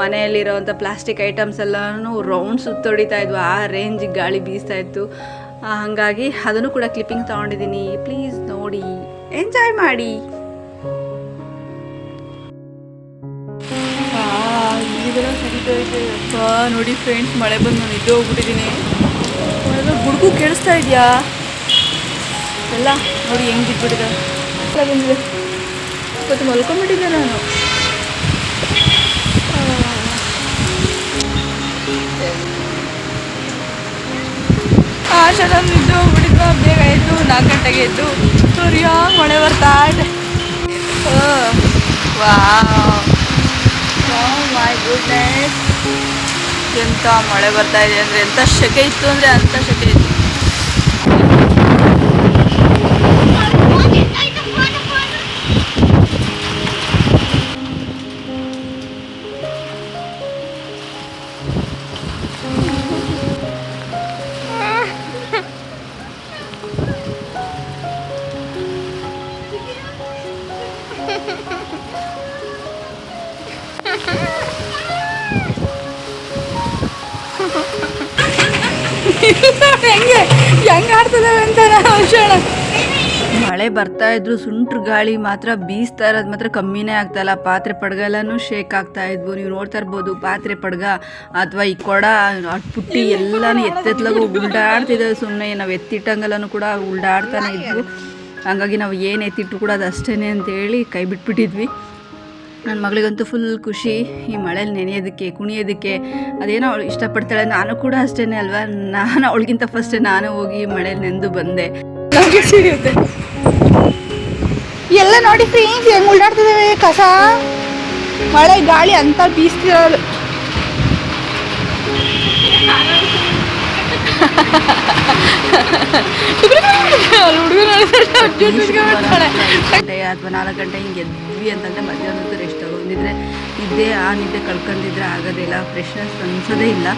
ಮನೆಯಲ್ಲಿರೋವಂಥ ಪ್ಲಾಸ್ಟಿಕ್ ಐಟಮ್ಸ್ ಎಲ್ಲನೂ ರೌಂಡ್ ಸುತ್ತೊಡಿತಾ ಇದ್ವು. ಆ ರೇಂಜಿಗೆ ಗಾಳಿ ಬೀಸ್ತಾ ಇತ್ತು. ಹಾಗಾಗಿ ಅದನ್ನು ಕೂಡ ಕ್ಲಿಪ್ಪಿಂಗ್ ತೊಗೊಂಡಿದ್ದೀನಿ. ಪ್ಲೀಸ್ ನೋಡಿ. ಎಂಜಾಯ್ ಮಾಡಿ. ನೋಡಿ ಫ್ರೆಂಡ್ಸ್ ಮಳೆ ಬಂದು ನಾನು ಇದ್ದು ಹೋಗ್ಬಿಟ್ಟಿದ್ದೀನಿ ಗುಡುಗು ಕೇಳಿಸ್ತಾ ಇದೆಯಾ? ಎಲ್ಲ ನೋಡಿ ಹೆಂಗೆ ಇದ್ಬಿಟ್ಟಿದೆ ಬಂದಿದೆ. ಇವತ್ತು ಮಲ್ಕೊಂಡ್ಬಿಟ್ಟಿದ್ದೆ ನಾನು. ಆಶಾ ನಾನು ನಿದ್ದೆ ಹೋಗ್ಬಿಟ್ಟಿದ್ದು ಬೇಗ ಎದ್ದು ನಾಲ್ಕು ಗಂಟೆಗೆ ಎದ್ದು ಸರಿಯಾಗಿ ಮಳೆ ಬರ್ತಾ ಇದೆ. ಮೈ ಗುಡ್ನೆಸ್ ಎಂಥ ಮಳೆ ಬರ್ತಾ ಇದೆ ಅಂದರೆ ಎಂಥ ಶೆಕೆ ಇತ್ತು ಅಂದ್ರೆ ಅಂತ ಶೆಕೆ ಇತ್ತು. ಬರ್ತಾ ಇದ್ರು, ಸುಂಟ್ರ ಗಾಳಿ ಮಾತ್ರ ಬೀಸ್ತಾ ಇರೋದು ಮಾತ್ರ ಕಮ್ಮಿನೇ ಆಗ್ತಾಯಿಲ್ಲ ಪಾತ್ರೆ ಪಡ್ಗ ಎಲ್ಲನೂ ಶೇಕ್ ಆಗ್ತಾ ಇದ್ವು. ನೀವು ನೋಡ್ತಾ ಇರ್ಬೋದು, ಪಾತ್ರೆ ಪಡ್ಗ ಅಥವಾ ಈ ಕೊಡ ಪುಟ್ಟಿ ಎಲ್ಲಾನು ಎತ್ತೆತ್ಲಾಗು ಉಲ್ಡಾಡ್ತಿದ್ದಾವೆ ಸುಮ್ಮನೆ ನಾವು ಎತ್ತಿಟ್ಟಂಗಲ್ಲೂ ಕೂಡ ಉಲ್ಡಾಡ್ತಾನೆ ಇದ್ವು. ಹಂಗಾಗಿ ನಾವು ಏನು ಎತ್ತಿಟ್ಟು ಕೂಡ ಅದು ಅಷ್ಟೇ ಅಂತೇಳಿ ಕೈ ಬಿಟ್ಬಿಟ್ಟಿದ್ವಿ. ನನ್ನ ಮಗಳಿಗಂತೂ ಫುಲ್ ಖುಷಿ. ಈ ಮಳೇಲಿ ನೆನೆಯೋದಕ್ಕೆ, ಕುಣಿಯೋದಕ್ಕೆ ಅದೇನೋ ಅವಳು ಇಷ್ಟಪಡ್ತಾಳೆ. ನಾನು ಕೂಡ ಅಷ್ಟೇ ಅಲ್ವಾ? ನಾನು ಅವಳಿಗಿಂತ ಫಸ್ಟ್ ನಾನು ಹೋಗಿ ಮಳೇಲಿ ನೆಂದು ಬಂದೆ. ಎಲ್ಲ ನೋಡಿ ಫ್ರೀ, ಹೆಂಗ್ ಉಳ್ಳಾಡ್ತಿದ್ದಾವೆ ಕಸ? ಮಳೆ, ಗಾಳಿ, ಅಂತ ಬೀಸ್ತಿರೋದು ಗಂಟೆ ಅಥವಾ ನಾಲ್ಕು ಗಂಟೆ ಹಿಂಗೆ ಎದ್ವಿ ಅಂತಂದ್ರೆ ಮಧ್ಯಾಹ್ನ ಹೊತ್ತು ರೆಸ್ಟ್ ತಗೊಂಡಿದ್ರೆ ನಿದ್ದೆ, ಆ ನಿದ್ದೆ ಕಳ್ಕೊಂಡಿದ್ರೆ ಆಗೋದಿಲ್ಲ. ಫ್ರೆಶ್ನೆಸ್ ಅನ್ಸೋದೇ ಇಲ್ಲ.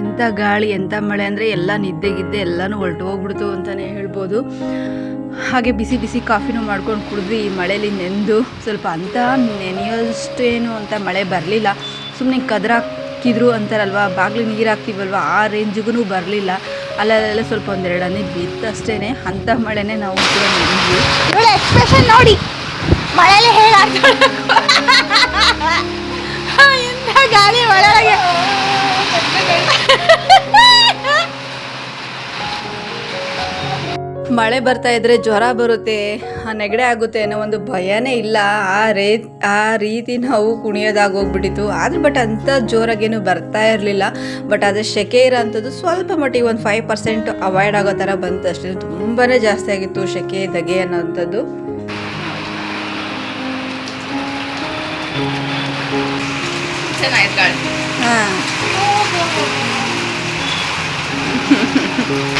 ಎಂಥ ಗಾಳಿ ಎಂಥ ಮಳೆ ಅಂದರೆ ಎಲ್ಲ ನಿದ್ದೆಗಿದ್ದೆ ಎಲ್ಲನೂ ಹೊರಟು ಹೋಗ್ಬಿಡ್ತು ಅಂತಲೇ ಹೇಳ್ಬೋದು. ಹಾಗೆ ಬಿಸಿ ಬಿಸಿ ಕಾಫಿನೂ ಮಾಡ್ಕೊಂಡು ಕುಡಿದ್ವಿ ಈ ಮಳೇಲಿ ನೆಂದು ಸ್ವಲ್ಪ ಅಂತ ನೆನೆಯೋಷ್ಟೇನು ಅಂತ ಮಳೆ ಬರಲಿಲ್ಲ. ಸುಮ್ಮನೆ ಕದ್ರಾಕಿದ್ರು ಅಂತಾರಲ್ವ? ಬಾಗಿಲು ನೀರು ಹಾಕ್ತೀವಲ್ವ ಆ ರೇಂಜಿಗೂ ಬರಲಿಲ್ಲ. ಅಲ್ಲೆಲ್ಲ ಸ್ವಲ್ಪ ಒಂದೆರಡು ಹನಿ ಬಿತ್ತಷ್ಟೇ ಅಂಥ ಮಳೆನೇ ನಾವು ಕೂಡ ನೆನೆದ್ವಿ. ಎಕ್ಸ್ಪ್ರೆಷನ್ ನೋಡಿ. ಮಳೆಯಲ್ಲಿ (laughs) ಇಂಥ ಗಾಳಿ ಒಳಗೆ ಮಳೆ ಬರ್ತಾ ಇದ್ರೆ ಜ್ವರ ಬರುತ್ತೆ ಆ ನೆಗಡೆ ಆಗುತ್ತೆ ಅನ್ನೋ ಒಂದು ಭಯನೇ ಇಲ್ಲ. ಆ ರೇ ಆ ರೀತಿ ನಾವು ಕುಣಿಯೋದಾಗೋಗ್ಬಿಟ್ಟಿತ್ತು ಆದ್ರೆ ಬಟ್ ಅಂಥ ಜೋರಾಗೇನು ಬರ್ತಾ ಇರಲಿಲ್ಲ. ಬಟ್ ಅದೇ ಸೆಕೆ ಇರೋಂಥದ್ದು ಸ್ವಲ್ಪ ಮಟ್ಟಿಗೆ ಒಂದು ಫೈವ್ ಪರ್ಸೆಂಟ್ ಅವಾಯ್ಡ್ ಆಗೋ ಥರ ಬಂತು ಅಷ್ಟೇ. ತುಂಬಾ ಜಾಸ್ತಿ ಆಗಿತ್ತು ಸೆಕೆ ಧಗೆ ಅನ್ನೋಂಥದ್ದು. ಹಾಂ. (laughs)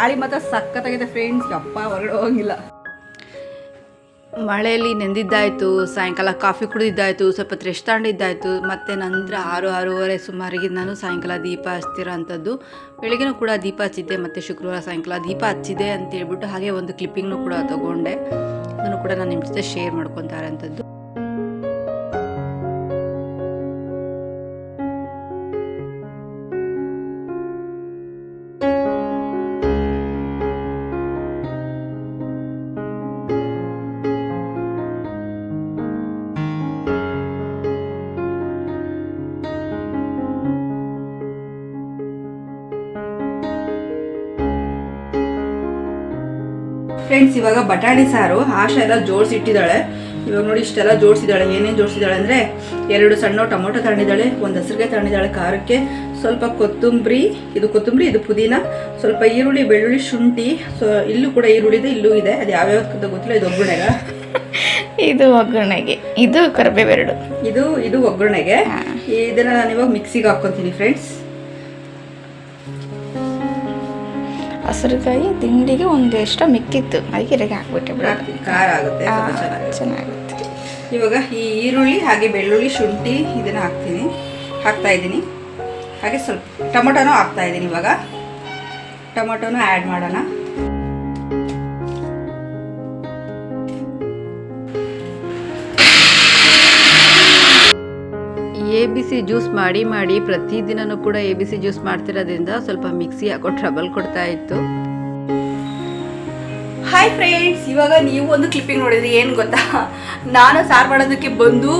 ಗಾಳಿ ಮಾತ್ರ ಸಖತ್ತಾಗಿದೆ ಫ್ರೆಂಡ್ಸ್ ಅಪ್ಪ ಹೊರಗಡೆ ಹೋಗಿಲ್ಲ ಮಳೆಯಲ್ಲಿ ನೆಂದಿದ್ದಾಯಿತು, ಸಾಯಂಕಾಲ ಕಾಫಿ ಕುಡಿದಿದ್ದಾಯಿತು, ಸ್ವಲ್ಪ ರೆಸ್ಟ್ ತಗೊಂಡಿದ್ದಾಯಿತು, ಮತ್ತು ನಂತರ ಆರು, ಆರೂವರೆ ಸುಮಾರಿಗೆ ನಾನು ಸಾಯಂಕಾಲ ದೀಪ ಹಚ್ತಿರೋ ಅಂಥದ್ದು. ಬೆಳಗ್ಗೆನೂ ಕೂಡ ದೀಪ ಹಚ್ಚಿದ್ದೆ, ಮತ್ತು ಶುಕ್ರವಾರ ಸಾಯಂಕಾಲ ದೀಪ ಹಚ್ಚಿದೆ ಅಂತ ಹೇಳ್ಬಿಟ್ಟು ಹಾಗೆ ಒಂದು ಕ್ಲಿಪ್ಪಿಂಗ್ನು ಕೂಡ ತಗೊಂಡೆ. ಅದನ್ನು ಕೂಡ ನಾನು ನಿಮ್ಮ ಜೊತೆ ಶೇರ್ ಮಾಡ್ಕೊತಾ ಇರೋಂಥದ್ದು ಫ್ರೆಂಡ್ಸ್ ಇವಾಗ ಬಟಾಣಿ ಸಾರು. ಆಶಾ ಎಲ್ಲ ಜೋಡಿಸಿಟ್ಟಿದ್ದಾಳೆ. ಇವಾಗ ನೋಡಿ ಇಷ್ಟೆಲ್ಲ ಜೋಡಿಸಿದ್ದಾಳೆ. ಏನೇನು ಜೋಡಿಸಿದ್ದಾಳೆ ಅಂದರೆ ಎರಡು ಸಣ್ಣ ಟೊಮೊಟೊ ತಗೊಂಡಿದ್ದಾಳೆ ಒಂದು ಹಸಿರಿಗೆ ತಗೊಂಡಿದ್ದಾಳೆ ಖಾರಕ್ಕೆ. ಸ್ವಲ್ಪ ಕೊತ್ತಂಬರಿ ಇದು ಕೊತ್ತಂಬರಿ ಇದು ಪುದೀನ. ಸ್ವಲ್ಪ ಈರುಳ್ಳಿ ಬೆಳ್ಳುಳ್ಳಿ ಶುಂಠಿ. ಸೊ ಇಲ್ಲೂ ಕೂಡ ಈರುಳ್ಳಿ ಇದೆ ಇಲ್ಲೂ ಇದೆ. ಅದು ಯಾವ್ಯಾವ ಗೊತ್ತಿಲ್ಲ ಇದು ಒಗ್ಗರಣೆಗ ಇದು ಒಗ್ಗರಣೆಗೆ. ಇದು ಕರಿಬೇವೆರಡು. ಇದು ಇದು ಒಗ್ಗರಣೆಗೆ. ಇದನ್ನ ನಾನು ಇವಾಗ ಮಿಕ್ಸಿಗೆ ಹಾಕ್ಕೊತೀನಿ ಫ್ರೆಂಡ್ಸ್ ಹಸಿರುಕಾಯಿ ತಿಂಡಿಗೆ ಒಂದು ಎಷ್ಟೋ ಮಿಕ್ಕಿತ್ತು. ಅದಕ್ಕೆ ಇರಗೆ ಹಾಕ್ಬಿಟ್ಟೆ ಬಿಡೋದು ಖಾರ ಆಗುತ್ತೆ ಚೆನ್ನಾಗುತ್ತೆ ಇವಾಗ ಈ ಈರುಳ್ಳಿ ಹಾಗೆ ಬೆಳ್ಳುಳ್ಳಿ ಶುಂಠಿ ಇದನ್ನು ಹಾಕ್ತೀನಿ. ಹಾಕ್ತಾ ಇದ್ದೀನಿ. ಹಾಗೆ ಸ್ವಲ್ಪ ಟೊಮೊಟೊನೂ ಹಾಕ್ತಾ ಇದ್ದೀನಿ ಇವಾಗ. ಟೊಮೊಟೊನೂ ಆ್ಯಡ್ ಮಾಡೋಣ. ಬಿ ಸಿ ಜ್ಯೂಸ್ ಮಾಡಿ ಮಾಡಿ ಪ್ರತಿದಿನನೂ ಕೂಡ ಎ ಬಿ ಸಿ ಜ್ಯೂಸ್ ಮಾಡ್ತಿರೋದ್ರಿಂದ ಸ್ವಲ್ಪ ಮಿಕ್ಸಿ ಹಾಕೋ ಟ್ರಬಲ್ ಕೊಡ್ತಾ ಇತ್ತು. ಹಾಯ್ ಫ್ರೆಂಡ್ಸ್ ಇವಾಗ ನೀವು ಒಂದು ಕ್ಲಿಪ್ಪಿಂಗ್ ನೋಡಿದ್ರಿ ಏನು ಗೊತ್ತಾ? ನಾನು ಸಾರು ಮಾಡೋದಕ್ಕೆ ಬಂದು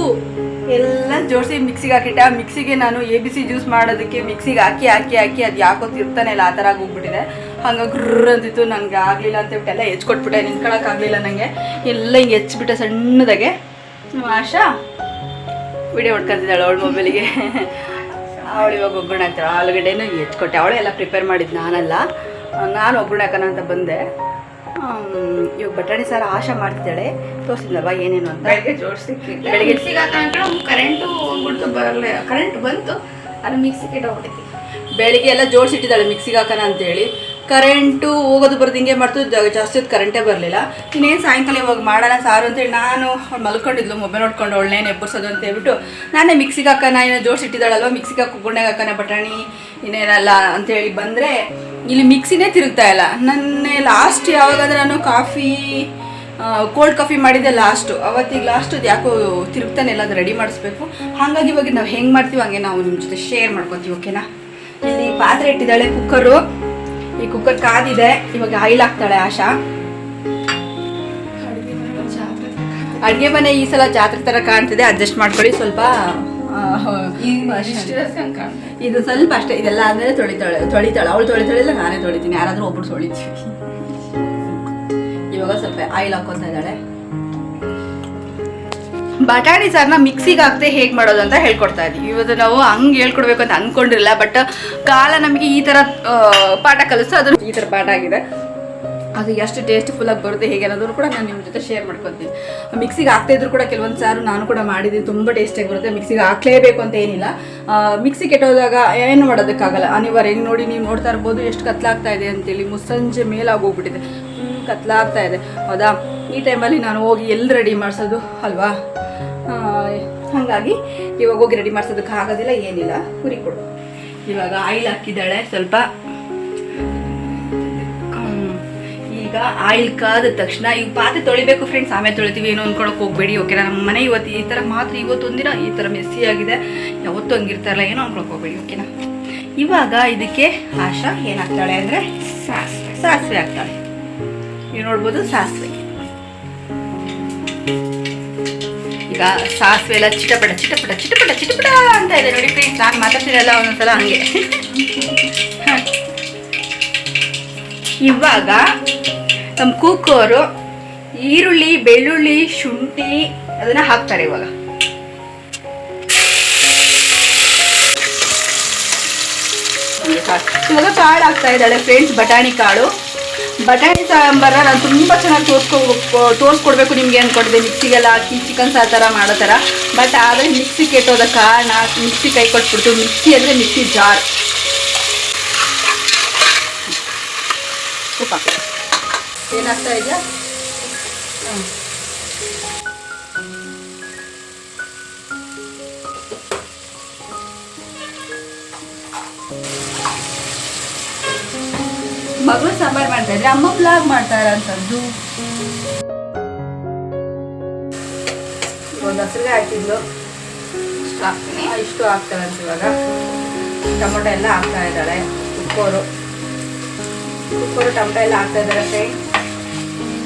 ಎಲ್ಲ ಜೋಡಿಸಿ ಮಿಕ್ಸಿಗೆ ಹಾಕಿಟ್ಟೆ. ಆ ಮಿಕ್ಸಿಗೆ ನಾನು ಎ ಬಿ ಸಿ ಜ್ಯೂಸ್ ಮಾಡೋದಕ್ಕೆ ಮಿಕ್ಸಿಗೆ ಹಾಕಿ ಹಾಕಿ ಹಾಕಿ, ಅದು ಯಾಕೋ ತಿರ್ತಾನೆ ಇಲ್ಲ, ಆ ಥರ ಆಗೋಗ್ಬಿಟ್ಟಿದೆ. ಹಂಗಾಗಿ ಗುರ್ರ ಅಂತಿತ್ತು ನನಗೆ ಆಗಲಿಲ್ಲ ಅಂತ ಎಲ್ಲ ಹೆಚ್ಕೊಟ್ಬಿಟ್ಟೆ ನಿಂತ್ಕೊಳಕ್ಕಾಗಲಿಲ್ಲ ನನಗೆ ಎಲ್ಲ ಹಿಂಗೆ ಹೆಚ್ಬಿಟ್ಟೆ ಸಣ್ಣದಾಗೆ. ಆಶಾ? ವಿಡಿಯೋ ಹೊಡ್ಕೊಂತಿದ್ದಾಳೆ ಅವಳ ಮೊಬೈಲಿಗೆ. ಅವಳು ಇವಾಗ ಒಗ್ಗರಣೆ ಹಾಕ್ತಾಳೆ ಆಲೂಗಡ್ಡೆನೂ ಹೆಚ್ಕೊಟ್ಟೆ ಅವಳೇ ಎಲ್ಲ ಪ್ರಿಪೇರ್ ಮಾಡಿದ್ದು ನಾನಲ್ಲ. ನಾನು ಒಗ್ಗರಣೆ ಹಾಕೋಣ ಅಂತ ಬಂದೆ. ಇವಾಗ ಬಟಾಣಿ ಸಾರು ಆಶಾ ಮಾಡ್ತಿದ್ದಾಳೆ. ತೋರಿಸಿದ್ಲವ ಏನೇನು ಅಂತ. ಬೆಳಗ್ಗೆ ಜೋಡಿಸಿ ಬೆಳಗ್ಗೆ- ಮಿಕ್ಸಿಗೆ ಹಾಕೊಂಡ್ರೆ ಕರೆಂಟು ಹೋಗ್ಬಿಡ್ತು ಬರಲ್ಲ ಕರೆಂಟ್ ಬಂತು. ಅದು ಮಿಕ್ಸಿ ಇಟ್ಟು ಬೆಳಿಗ್ಗೆ ಎಲ್ಲ ಜೋಡಿಸಿಟ್ಟಿದ್ದಾಳೆ ಮಿಕ್ಸಿಗೆ ಹಾಕೋಣ ಅಂತೇಳಿ. ಕರೆಂಟು ಹೋಗೋದು ಬರೋದು ಹಿಂಗೆ ಮಾಡ್ತು ಜಾಸ್ತಿ ಹೊತ್ತು ಕರೆಂಟೇ ಬರಲಿಲ್ಲ. ಇನ್ನೇನು ಸಾಯಂಕಾಲ ಇವಾಗ ಮಾಡೋಣ ಸಾರು ಅಂತೇಳಿ ನಾನು ಮಲ್ಕೊಂಡಿದ್ಲು, ಮೊಬೈಲ್ ನೋಡ್ಕೊಂಡು ಒಳ್ಳೇನು ಎಬ್ಬರ್ಸೋದು ಅಂತ ಹೇಳ್ಬಿಟ್ಟು. ನಾನೇ ಮಿಕ್ಸಿಗೆ ಹಾಕೋಣ ಏನೋ ಜೋಡಿಸಿಟ್ಟಿದ್ದಾಳಲ್ವ ಮಿಕ್ಸಿಗೆ ಹಾಕಿ ಹಾಕೋಣ ಬಟಾಣಿ, ಇನ್ನೇನಲ್ಲ ಅಂತೇಳಿ ಬಂದರೆ ಇಲ್ಲಿ ಮಿಕ್ಸಿನೇ ತಿರುಗ್ತಾ ಇಲ್ಲ. ನನ್ನ ಲಾಸ್ಟ್ ಯಾವಾಗಾದ್ರೆ ನಾನು ಕಾಫಿ ಕೋಲ್ಡ್ ಕಾಫಿ ಮಾಡಿದ್ದೆ ಲಾಸ್ಟು ಅವತ್ತಿಗೆ ಲಾಸ್ಟ್ ಯಾಕೋ ತಿರುಗ್ತಾನೆ ಎಲ್ಲ ಅದು ರೆಡಿ ಮಾಡಿಸ್ಬೇಕು. ಹಾಗಾಗಿ ಇವಾಗ ನಾವು ಹೆಂಗೆ ಮಾಡ್ತೀವಿ ಹಂಗೆ ನಾವು ನಿಮ್ಮ ಜೊತೆ ಶೇರ್ ಮಾಡ್ಕೊತೀವಿ ಓಕೆನಾ ಇಲ್ಲಿ ಪಾತ್ರೆ ಇಟ್ಟಿದ್ದಾಳೆ ಕುಕ್ಕರು ಈ ಕುಕ್ಕರ್ ಕಾದಿದೆ ಇವಾಗ ಆಯಿಲ್ ಹಾಕ್ತಾಳೆ ಆಶಾ. ಅಡುಗೆ ಮನೆ ಈ ಸಲ ಜಾತ್ರೆ ಥರ ಕಾಣ್ತಿದೆ ಅಡ್ಜಸ್ಟ್ ಮಾಡ್ಕೊಳ್ಳಿ ಸ್ವಲ್ಪ. ಇದು ಸ್ವಲ್ಪ ಅಷ್ಟೇ ಇದೆಲ್ಲ ಆದ್ಮೇಲೆ ತೊಳಿತಾಳೆ ತೊಳಿತಾಳೆ ಅವಳು ತೊಳಿತಾಳಿಲ್ಲ ನಾನೇ ತೊಳಿತೀನಿ ಯಾರಾದರೂ ಒಬ್ರು ತೊಳಿತೀವಿ. ಇವಾಗ ಸ್ವಲ್ಪ ಆಯಿಲ್ ಹಾಕ್ಕೊತಾ ಇದ್ದಾಳೆ. ಬಟಾಣಿ ಸಾರನ್ನ ಮಿಕ್ಸಿಗೆ ಹಾಕ್ತೆ ಹೇಗೆ ಮಾಡೋದು ಅಂತ ಹೇಳ್ಕೊಡ್ತಾ ಇದ್ವಿ. ಇವತ್ತು ನಾವು ಹಂಗೆ ಹೇಳ್ಕೊಡ್ಬೇಕು ಅಂತ ಅಂದ್ಕೊಂಡಿರಲಿಲ್ಲ ಬಟ್ ಕಾಲ ನಮಗೆ ಈ ಥರ ಪಾಠ ಕಲಿಸ್ತು ಅದು ಈ ಥರ ಪಾಠ ಆಗಿದೆ. ಅದು ಎಷ್ಟು ಟೇಸ್ಟ್ಫುಲ್ಲಾಗಿ ಬರುತ್ತೆ, ಹೇಗೆ ಅನ್ನೋದನ್ನು ಕೂಡ ನಾನು ನಿಮ್ಮ ಜೊತೆ ಶೇರ್ ಮಾಡ್ಕೊತೀನಿ. ಮಿಕ್ಸಿಗೆ ಹಾಕ್ತಾ ಇದ್ರು ಕೂಡ ಕೆಲವೊಂದು ಸಾರು ನಾನು ಕೂಡ ಮಾಡಿದ್ದೀನಿ, ತುಂಬ ಟೇಸ್ಟಿಯಾಗಿ ಬರುತ್ತೆ. ಮಿಕ್ಸಿಗೆ ಹಾಕ್ಲೇಬೇಕು ಅಂತ ಏನಿಲ್ಲ. ಮಿಕ್ಸಿ ಕೆಟ್ಟೋದಾಗ ಏನು ಮಾಡೋದಕ್ಕಾಗಲ್ಲ. ಅನಿವಾರ್ಯ ಹೆಂಗೆ ನೋಡಿ ನೀವು ನೋಡ್ತಾ ಇರ್ಬೋದು ಎಷ್ಟು ಕತ್ಲಾಗ್ತಾ ಇದೆ ಅಂತೇಳಿ, ಮುಸ್ಸಂಜೆ ಮೇಲಾಗೋಗ್ಬಿಟ್ಟಿದೆ. ಫುಲ್ ಕತ್ಲಾಗ್ತಾ ಇದೆ. ಹೌದಾ? ಈ ಟೈಮಲ್ಲಿ ನಾನು ಹೋಗಿ ಎಲ್ಲಿ ರೆಡಿ ಮಾಡಿಸೋದು? ಅಲ್ವಾ? ಹಾಗಾಗಿ ಇವಾಗ ಹೋಗಿ ರೆಡಿ ಮಾಡ್ಸೋದಕ್ಕೆ ಆಗೋದಿಲ್ಲ, ಏನಿಲ್ಲ. ಕುರಿ ಕೊಡು. ಇವಾಗ ಆಯಿಲ್ ಹಾಕಿದ್ದಾಳೆ, ಸ್ವಲ್ಪ. ಈಗ ಆಯಿಲ್ ಕಾದ ತಕ್ಷಣ ಈಗ ಪಾತ್ರೆ ತೊಳಿಬೇಕು ಫ್ರೆಂಡ್ಸ್ ಆಮೇಲೆ ತೊಳಿತೀವಿ. ಏನೋ ಅನ್ಕೊಳಕ್ ಹೋಗ್ಬೇಡಿ ಓಕೆ ನಮ್ಮ ಮನೆ ಇವತ್ತು ಈ ಥರ ಮಾತ್ರ ಇವತ್ತು ಒಂದಿನ ಈ ಥರ ಮೆಸ್ಸಿ ಆಗಿದೆ. ಯಾವತ್ತೂ ಹಂಗಿರ್ತಾರಲ್ಲ ಏನೋ ಅನ್ಕೊಳಕ್ ಹೋಗ್ಬೇಡಿ ಓಕೆನಾ ಇವಾಗ ಇದಕ್ಕೆ ಆಶಾ ಏನಾಗ್ತಾಳೆ ಅಂದರೆ ಸಾಸಿವೆ. ಸಾಸಿವೆ ಆಗ್ತಾಳೆ ನೀವು ನೋಡ್ಬೋದು ಸಾಸಿವೆ. ಸಾಸಿವೆ ಎಲ್ಲ ಚಿಟಪಟ ಚಿಟಪಟ ಚಿಟಪಟ ಚಿಟಪಟ ಅಂತ ಇದೆ ನೋಡಿ ಫ್ರೆಂಡ್ಸ್ ನಾನು ಮಾತಾಡ್ತಿರಲ್ಲ ಒಂದೊಂದ್ಸಲ ಹಂಗೆ. ಇವಾಗ ನಮ್ಮ ಕೂಕೋರು ಈರುಳ್ಳಿ, ಬೆಳ್ಳುಳ್ಳಿ, ಶುಂಠಿ ಅದನ್ನ ಹಾಕ್ತಾರೆ ಇವಾಗ. ಇವಾಗ ಕಾಳು ಹಾಕ್ತಾ ಇದ್ದಾಳೆ ಫ್ರೆಂಡ್ಸ್ ಬಟಾಣಿ ಕಾಳು. ಬಟಾಣಿ ಸಾಂಬಾರ ನಾನು ತುಂಬ ಚೆನ್ನಾಗಿ ತೋರಿಸ್ಕೊ, ತೋರಿಸ್ಕೊಡ್ಬೇಕು ನಿಮಗೆ ಅಂದ್ಕೊಂಡಿದ್ದೆ ಮಿಕ್ಸಿಗೆಲ್ಲ ಹಾಕಿ ಚಿಕನ್ ಸಾರು ಥರ ಮಾಡೋ ಥರ ಬಟ್ ಆದರೆ ಮಿಕ್ಸಿ ಕೆಟ್ಟೋದ ಕಾರಣ ಮಿಕ್ಸಿ ಕೈ ಕೊಟ್ಬಿಡ್ತು. ಮಿಕ್ಸಿ ಅಂದರೆ ಮಿಕ್ಸಿ ಜಾರ್. ಏನಾಗ್ತಾ ಇದೆಯಾ? ಮಗಳು ಸಾಂಬಾರ್ ಮಾಡ್ತಾ ಇದ್ರೆ ಅಮ್ಮ ಬ್ಲಾಗ್ ಮಾಡ್ತಾ ಇರೋಂಥದ್ದು ಒಂದು ಹಸಿರಿಗೆ ಹಾಕಿದ್ಲು. ಇಷ್ಟು ಹಾಕ್ತೀನಿ ಇಷ್ಟು ಇವಾಗ. ಟೊಮೊಟೊ ಎಲ್ಲ ಹಾಕ್ತಾ ಇದ್ದಾಳೆ. ಉಪ್ಪೋರು ಉಪ್ಪೋರು ಟೊಮೊಟೊ ಎಲ್ಲ ಹಾಕ್ತಾ ಇದ್ದಾರೆ ಫ್ರೆಂಡ್.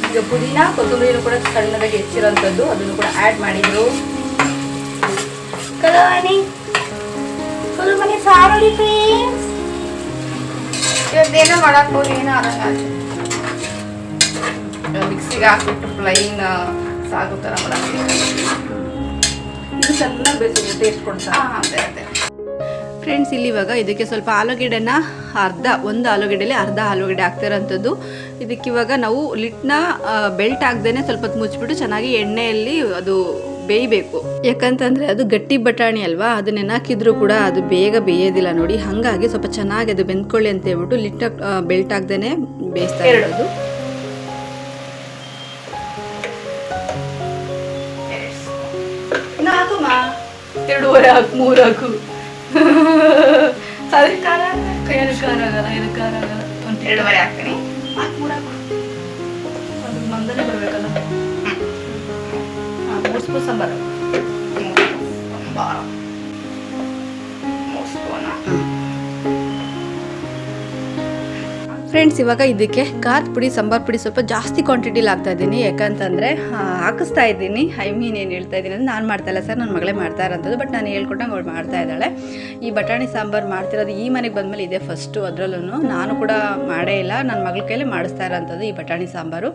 ಈಗ ಪುದೀನ ಕೊತ್ತಂಬರಿನೂ ಕೂಡ ಸಣ್ಣದಾಗಿ ಹೆಚ್ಚಿರೋಂಥದ್ದು. ಅದನ್ನು ಕೂಡ ಆ್ಯಡ್ ಮಾಡಿದ್ರು. ಕಲವಾಣಿ ಸಾರೋಡಿ ಫ್ರೆಂಡ್ಸ್ ಇವತ್ತೇನೋ ಮಾಡಕ್ ಹೋಗಿ. ಏನೋ ಆದಂಗೆ ಮಿಕ್ಸಿಗೆ ಹಾಕ್ಬಿಟ್ಟು ಪ್ಲೈನ್ ಸಾಗು ಥರ ಮಾಡಕ್ಕೆ ಇದು ಚೆನ್ನಾಗಿ ಟೇಸ್ಟ್ ಕೊಡ್ತಾ. ಹಾಂ ಅದೇ ಅದೇ. ಫ್ರೆಂಡ್ಸ್ ಇಲ್ಲಿ ಇವಾಗ ಇದಕ್ಕೆ ಸ್ವಲ್ಪ ಆಲೂಗೆಡ್ಡೆನ ಅರ್ಧ ಒಂದು ಆಲೂಗೆಡ್ಡೆಲಿ ಅರ್ಧ ಆಲೂಗೆಡ್ಡೆ ಹಾಕ್ತಿರೋಂಥದ್ದು. ಇದಕ್ಕೆ ಇವಾಗ ನಾವು ಲಿಟ್ನ ಬೆಲ್ಟ್ ಹಾಕ್ದೇನೆ ಸ್ವಲ್ಪ ಹೊತ್ತು ಮುಚ್ಚಿಬಿಟ್ಟು ಚೆನ್ನಾಗಿ ಎಣ್ಣೆಯಲ್ಲಿ ಅದು ಬೇಯಬೇಕು. ಯಾಕಂತಂದರೆ ಅದು ಗಟ್ಟಿ ಬಟಾಣಿ ಅಲ್ವಾ? ಅದು ನೆನಾಕಿದ್ರು ಕೂಡ ಅದು ಬೇಗ ಬೇಯೋದಿಲ್ಲ ನೋಡಿ. ಹಾಗಾಗಿ ಸ್ವಲ್ಪ ಚೆನ್ನಾಗಿ ಅದು ಬೆಂದ್ಕೊಳ್ಳಿ ಅಂತ ಹೇಳ್ಬಿಟ್ಟು ಲಿಟ್ಟ ಬೆಲ್ಟ್ ಹಾಕ್ದೇನೆ ಬೇಯಿಸ್ತಾ ಇರೋದು ಎರಡೂವರೆ ಹಾಕು ಮೂರು ಹಾಕು. (laughs) ಅದಕ್ಕೆ ಖಾರ ಕೈಯಲ್ಲಿ ಖಾರ ಆಗಲ್ಲ ಏನು ಖಾರ ಆಗಲ್ಲ. ಒಂದು ಎರಡೂವರೆ ಹಾಕ್ತೀನಿ. ಹಾಕು ಮೂರು ಹಾಕು. ಅದು ಮಂದನೆ ಬರಬೇಕಲ್ಲ? ಸಾಂಬಾರು ಸಾಂಬಾರು ಫ್ರೆಂಡ್ಸ್ ಇವಾಗ ಇದಕ್ಕೆ ಖಾರದ ಪುಡಿ, ಸಾಂಬಾರ್ ಪುಡಿ ಸ್ವಲ್ಪ ಜಾಸ್ತಿ ಕ್ವಾಂಟಿಟಿಲಿ ಹಾಕ್ತಾ ಇದ್ದೀನಿ. ಯಾಕಂತಂದರೆ ಹಾಕಿಸ್ತಾ ಇದ್ದೀನಿ. ಐ ಮೀನ್ ಏನು ಹೇಳ್ತಾ ಇದ್ದೀನಿ ಅಂದರೆ ನಾನು ಮಾಡ್ತಾ ಇಲ್ಲ ಸರ್ ನನ್ನ ಮಗಳೇ ಮಾಡ್ತಾ ಇರೋಂಥದ್ದು ಬಟ್ ನಾನು ಹೇಳ್ಕೊಟ್ಟಂಗೆ ಅವಳು ಮಾಡ್ತಾ ಇದ್ದಾಳೆ. ಈ ಬಟಾಣಿ, ಸಾಂಬಾರು ಮಾಡ್ತಿರೋದು ಈ ಮನೆಗೆ ಬಂದಮೇಲೆ ಇದೆ ಫಸ್ಟು ಅದರಲ್ಲೂ ನಾನು ಕೂಡ ಮಾಡೇ ಇಲ್ಲ ನನ್ನ ಮಗಳ ಕೈಲೇ ಮಾಡಿಸ್ತಾ ಇರೋಂಥದ್ದು ಈ ಬಟಾಣಿ, ಸಾಂಬಾರು.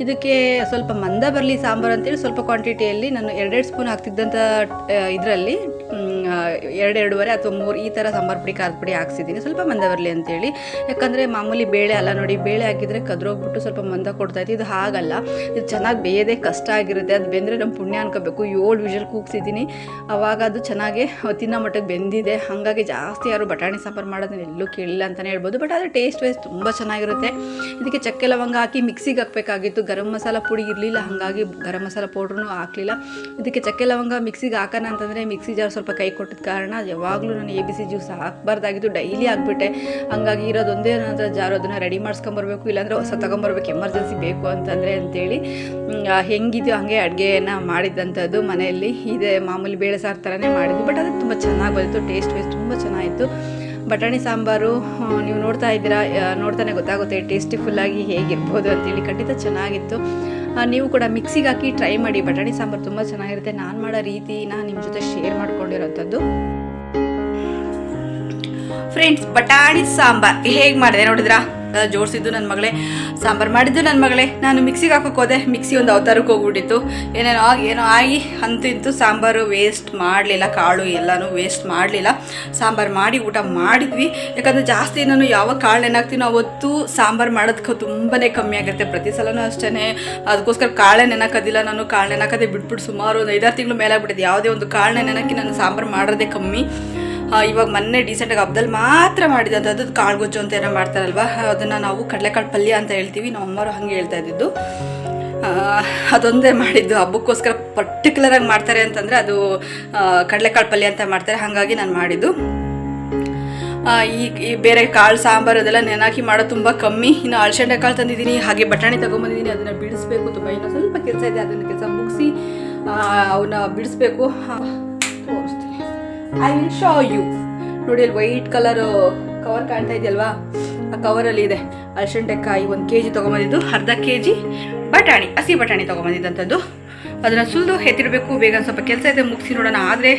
ಇದಕ್ಕೆ ಸ್ವಲ್ಪ ಮಂದ ಬರಲಿ ಸಾಂಬಾರು ಅಂತೇಳಿ ಸ್ವಲ್ಪ ಕ್ವಾಂಟಿಟಿಯಲ್ಲಿ ನಾನು ಎರಡೆರಡು ಸ್ಪೂನ್ ಹಾಕ್ತಿದ್ದಂಥ ಇದರಲ್ಲಿ ಎರಡು ಎರಡೂವರೆ ಅಥವಾ ಮೂರು ಈ ಥರ ಸಾಂಬಾರು ಪುಡಿ, ಖಾರದ ಪುಡಿ ಹಾಕ್ಸಿದ್ದೀನಿ. ಸ್ವಲ್ಪ ಮಂದ ಬರಲಿ ಅಂತೇಳಿ. ಯಾಕಂದರೆ ಮಾಮೂಲಿ ಬೇಳೆ ಅಲ್ಲ ನೋಡಿ, ಬೇಳೆ ಹಾಕಿದರೆ ಕದ್ರೋಗ್ಬಿಟ್ಟು ಸ್ವಲ್ಪ ಮಂದ ಕೊಡ್ತಾಯಿತ್ತು ಇದು ಹಾಗಲ್ಲ, ಇದು ಚೆನ್ನಾಗಿ ಬೇಯದೆ ಕಷ್ಟ ಆಗಿರುತ್ತೆ. ಅದು ಬೆಂದರೆ ನಮ್ಮ ಪುಣ್ಯ ಅನ್ಕೋಬೇಕು. ಏಳು ವಿಷಲ್ ಕೂಗ್ಸಿದ್ದೀನಿ. ಅವಾಗ ಅದು ಚೆನ್ನಾಗಿ ತಿನ್ನೋ ಮಟ್ಟಕ್ಕೆ ಬೆಂದಿದೆ. ಹಾಗಾಗಿ ಜಾಸ್ತಿ ಯಾರು ಬಟಾಣಿ ಸಾಂಬಾರು ಮಾಡೋದನ್ನ ಎಲ್ಲೂ ಕೇಳಿಲ್ಲ ಅಂತಲೇ ಹೇಳ್ಬೋದು. ಬಟ್ ಆದರೆ ಟೇಸ್ಟ್ ವೈಸ್ ತುಂಬ ಚೆನ್ನಾಗಿರುತ್ತೆ. ಇದಕ್ಕೆ ಚಕ್ಕೆ ಲವಂಗ ಹಾಕಿ ಮಿಕ್ಸಿಗೆ ಹಾಕಬೇಕಾಗಿತ್ತು. ಗರಂ ಮಸಾಲ ಪುಡಿ ಇರಲಿಲ್ಲ. ಹಾಗಾಗಿ ಗರಂ ಮಸಾಲ ಪೌಡ್ರೂ ಹಾಕಲಿಲ್ಲ. ಇದಕ್ಕೆ ಚಕ್ಕೆ ಲವಂಗ ಮಿಕ್ಸಿಗೆ ಹಾಕೋಣ ಅಂತಂದರೆ ಮಿಕ್ಸಿ ಜಾರ್ ಸ್ವಲ್ಪ ಕೈ ಕೊಟ್ಟಿದ ಕಾರಣ ಯಾವಾಗಲೂ ನಾನು ಎ ಬಿ ಸಿ ಜ್ಯೂಸ್ ಹಾಕಬಾರ್ದಾಗಿತ್ತು ಡೈಲಿ ಆಗಿಬಿಟ್ಟೆ ಹಂಗಾಗಿ ಇರೋದೊಂದೇ ನನ್ನ ಜಾರು, ಅದನ್ನು ರೆಡಿ ಮಾಡ್ಸ್ಕೊಂಬರ್ಬೇಕು, ಇಲ್ಲಾಂದರೆ ಹೊಸ ತೊಗೊಂಬರ್ಬೇಕು ಎಮರ್ಜೆನ್ಸಿ ಬೇಕು ಅಂತಂದರೆ ಅಂತೇಳಿ ಹೆಂಗಿದೆಯೋ ಹಾಗೆ ಅಡುಗೆಯನ್ನು ಮಾಡಿದ್ದಂಥದ್ದು ಮನೆಯಲ್ಲಿ. ಇದೆ ಮಾಮೂಲಿ ಬೇಳೆ ಸಾರು ಥರನೇ ಮಾಡಿದ್ವಿ ಬಟ್ ಅದು ತುಂಬ ಚೆನ್ನಾಗಿ ಬಂದಿತ್ತು ಟೇಸ್ಟ್ ವೈಸ್ ತುಂಬ ಚೆನ್ನಾಗಿತ್ತು. ಬಟಾಣಿ ಸಾಂಬಾರು ನೀವು ನೋಡ್ತಾ ಇದ್ದೀರಾ ನೋಡ್ತಾನೆ ಗೊತ್ತಾಗುತ್ತೆ ಟೇಸ್ಟಿಫುಲ್ಲಾಗಿ ಹೇಗಿರ್ಬೋದು ಅಂತೇಳಿ, ಖಂಡಿತ ಚೆನ್ನಾಗಿತ್ತು. ನೀವು ಕೂಡ ಮಿಕ್ಸಿಗೆ ಹಾಕಿ ಟ್ರೈ ಮಾಡಿ. ಬಟಾಣಿ ಸಾಂಬಾರು ತುಂಬ ಚೆನ್ನಾಗಿರುತ್ತೆ. ನಾನು ಮಾಡೋ ರೀತಿನ ನಿಮ್ಮ ಜೊತೆ ಶೇರ್ ಮಾಡ್ಕೊಂಡಿರೋಂಥದ್ದು. ಫ್ರೆಂಡ್ಸ್ ಬಟಾಣಿ ಸಾಂಬಾರ್. ಹೇಗೆ ಮಾಡಿದೆ ನೋಡಿದ್ರಾ? ಜೋಡಿಸಿದ್ದು ನನ್ನ ಮಗಳೇ, ಸಾಂಬಾರು ಮಾಡಿದ್ದು ನನ್ನ ಮಗಳೇ. ನಾನು ಮಿಕ್ಸಿಗೆ ಹಾಕೋಕೆ ಹೋದೆ, ಮಿಕ್ಸಿ ಒಂದು ಅವತಾರಕ್ಕೆ ಹೋಗ್ಬಿಟ್ಟಿತ್ತು. ಏನೇನೋ ಆಗಿ, ಏನೋ ಆಗಿ ಅಂತಿಂತು ಸಾಂಬಾರು ವೇಸ್ಟ್ ಮಾಡಲಿಲ್ಲ, ಕಾಳು ಎಲ್ಲನೂ ವೇಸ್ಟ್ ಮಾಡಲಿಲ್ಲ. ಸಾಂಬಾರು ಮಾಡಿ ಊಟ ಮಾಡಿದ್ವಿ. ಯಾಕಂದರೆ ಜಾಸ್ತಿ ನಾನು ಯಾವ ಕಾಳು ನೆನಾಕ್ತೀನೋ ಅವತ್ತು ಸಾಂಬಾರು ಮಾಡೋದಕ್ಕೆ ತುಂಬಾ ಕಮ್ಮಿ ಆಗುತ್ತೆ ಪ್ರತಿ ಸಲನೂ ಅಷ್ಟೇ ಅದಕ್ಕೋಸ್ಕರ ಕಾಳೆ ನೆನಕೋದಿಲ್ಲ ನಾನು. ಕಾಳು ನೆನಕದೆ ಬಿಟ್ಬಿಟ್ಟು ಸುಮಾರು ಒಂದು ಐದಾರು ತಿಂಗಳು ಮೇಲಾಗ್ಬಿಟ್ಟಿದೆ. ಯಾವುದೇ ಒಂದು ಕಾಳು ನೆನಕಿ ನಾನು ಸಾಂಬಾರು ಮಾಡೋದೇ ಕಮ್ಮಿ. ಇವಾಗ ಮೊನ್ನೆ ಡೀಸೆಂಟಾಗಿ ಹಬ್ಬದಲ್ಲಿ ಮಾತ್ರ ಮಾಡಿದಂಥದ್ದು ಕಾಳುಗೊಜ್ಜು ಅಂತ ಏನೋ ಮಾಡ್ತಾರಲ್ವ? ಅದನ್ನು ನಾವು ಕಡಲೆಕಾಳು ಪಲ್ಯ ಅಂತ ಹೇಳ್ತೀವಿ. ನಮ್ಮ ಅಮ್ಮರು ಹಾಗೆ ಹೇಳ್ತಾ ಇದ್ದಿದ್ದು. ಅದೊಂದೇ ಮಾಡಿದ್ದು. ಹಬ್ಬಕ್ಕೋಸ್ಕರ ಪರ್ಟಿಕ್ಯುಲರಾಗಿ ಮಾಡ್ತಾರೆ ಅಂತಂದರೆ ಅದು ಕಡಲೆಕಾಳು ಪಲ್ಯ ಅಂತ ಮಾಡ್ತಾರೆ. ಹಾಗಾಗಿ ನಾನು ಮಾಡಿದ್ದು. ಈ ಬೇರೆ ಕಾಳು ಸಾಂಬಾರು ಅದೆಲ್ಲ ನೆನಾಕಿ ಮಾಡೋದು ತುಂಬ ಕಮ್ಮಿ. ಇನ್ನು ಅಳಸಂಡೆ ಕಾಳು ತಂದಿದ್ದೀನಿ. ಹಾಗೆ ಬಟಾಣಿ ತೊಗೊಂಬಂದಿದ್ದೀನಿ. ಅದನ್ನು ಬಿಡಿಸ್ಬೇಕು. ತುಂಬ ಇನ್ನೂ ಸ್ವಲ್ಪ ಕೆಲಸ ಇದೆ. ಅದನ್ನು ಕೆಲಸ ಮುಗಿಸಿ ಅವನ್ನ ಬಿಡಿಸ್ಬೇಕು. ಐ ವಿಲ್ ಶೋ ಯು ನೋಡಿ, ಅಲ್ಲಿ ವೈಟ್ ಕಲರ್ ಕವರ್ ಕಾಣ್ತಾ ಇದೆಯಲ್ವಾ? ಆ ಕವರಲ್ಲಿ ಇದೆ. ಅಳಸಂಡೆಕಾಯಿ ಒಂದು ಕೆ ಜಿ ತೊಗೊಂಬಂದಿದ್ದು, ಅರ್ಧ ಕೆ ಜಿ ಬಟಾಣಿ, ಹಸಿ ಬಟಾಣಿ ತೊಗೊಂಬಂದಿದ್ದಂಥದ್ದು. ಅದನ್ನು ಸುಲಿದು ಎತ್ತಿಡಬೇಕು, ಬೇಗ ಸ್ವಲ್ಪ ಕೆಲಸ ಇದೆ, ಮುಗಿಸಿ ನೋಡೋಣ. ಆದರೆ,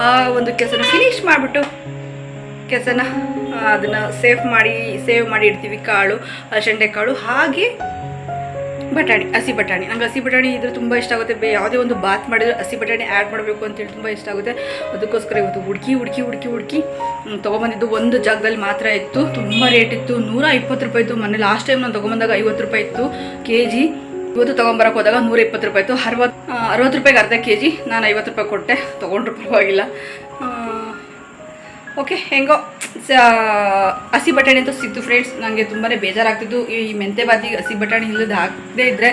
ಆ ಒಂದು ಕೆಲಸನ ಫಿನಿಶ್ ಮಾಡಿಬಿಟ್ಟು, ಕೆಲಸನ ಅದನ್ನು ಸೇವ್ ಮಾಡಿ ಸೇವ್ ಮಾಡಿ ಇಡ್ತೀವಿ ಕಾಳು ಅಲಸಂಡೆ ಕಾಳು ಹಾಗೆ ಬಟಾಣಿ, ಹಸಿ ಬಟಾಣಿ. ನಂಗೆ ಹಸಿ ಬಟಾಣಿ ಇದ್ರೆ ತುಂಬ ಇಷ್ಟ ಆಗುತ್ತೆ. ಬೇ, ಯಾವುದೇ ಒಂದು ಬಾತ್ ಮಾಡಿದ್ರೆ ಹಸಿ ಬಟಾಣಿ ಆ್ಯಡ್ ಮಾಡಬೇಕು ಅಂತೇಳಿ ತುಂಬ ಇಷ್ಟ ಆಗುತ್ತೆ. ಅದಕ್ಕೋಸ್ಕರ ಇವತ್ತು ಹುಡುಕಿ ಹುಡುಕಿ ಹುಡುಕಿ ಹುಡುಕಿ ತೊಗೊಬಂದಿದ್ದು ಒಂದು ಜಾಗದಲ್ಲಿ ಮಾತ್ರ ಇತ್ತು. ತುಂಬ ರೇಟ್ ಇತ್ತು. ನೂರ ಇಪ್ಪತ್ತು ರೂಪಾಯಿ ಇತ್ತು. ಮೊನ್ನೆ ಲಾಸ್ಟ್ ಟೈಮ್ ನಾನು ತೊಗೊಂಬಂದಾಗ ಐವತ್ತು ರೂಪಾಯಿ ಇತ್ತು ಕೆ ಜಿ ಇವತ್ತು ತೊಗೊಂಬರಕ್ಕೆ ಹೋದಾಗ ನೂರ ಇಪ್ಪತ್ತು ರೂಪಾಯಿ ಇತ್ತು. ಅರವತ್ತು ಅರವತ್ತು ರೂಪಾಯಿಗೆ ಅರ್ಧ ಕೆ ಜಿ ನಾನು ಐವತ್ತು ರೂಪಾಯಿ ಕೊಟ್ಟೆ. ತೊಗೊಂಡ್ರು ಪರವಾಗಿಲ್ಲ. ಓಕೆ, ಹೆಂಗೋ ಹಸಿ ಬಟಾಣಿ ಅಂತೂ ಸಿಕ್ತು ಫ್ರೆಂಡ್ಸ್ ನನಗೆ ತುಂಬಾ ಬೇಜಾರಾಗ್ತಿತ್ತು. ಈ ಮೆಂತೆ ಬಾತಿಗೆ ಹಸಿ ಬಟಾಣಿ ಇಲ್ಲದ ಹಾಕದೇ ಇದ್ದರೆ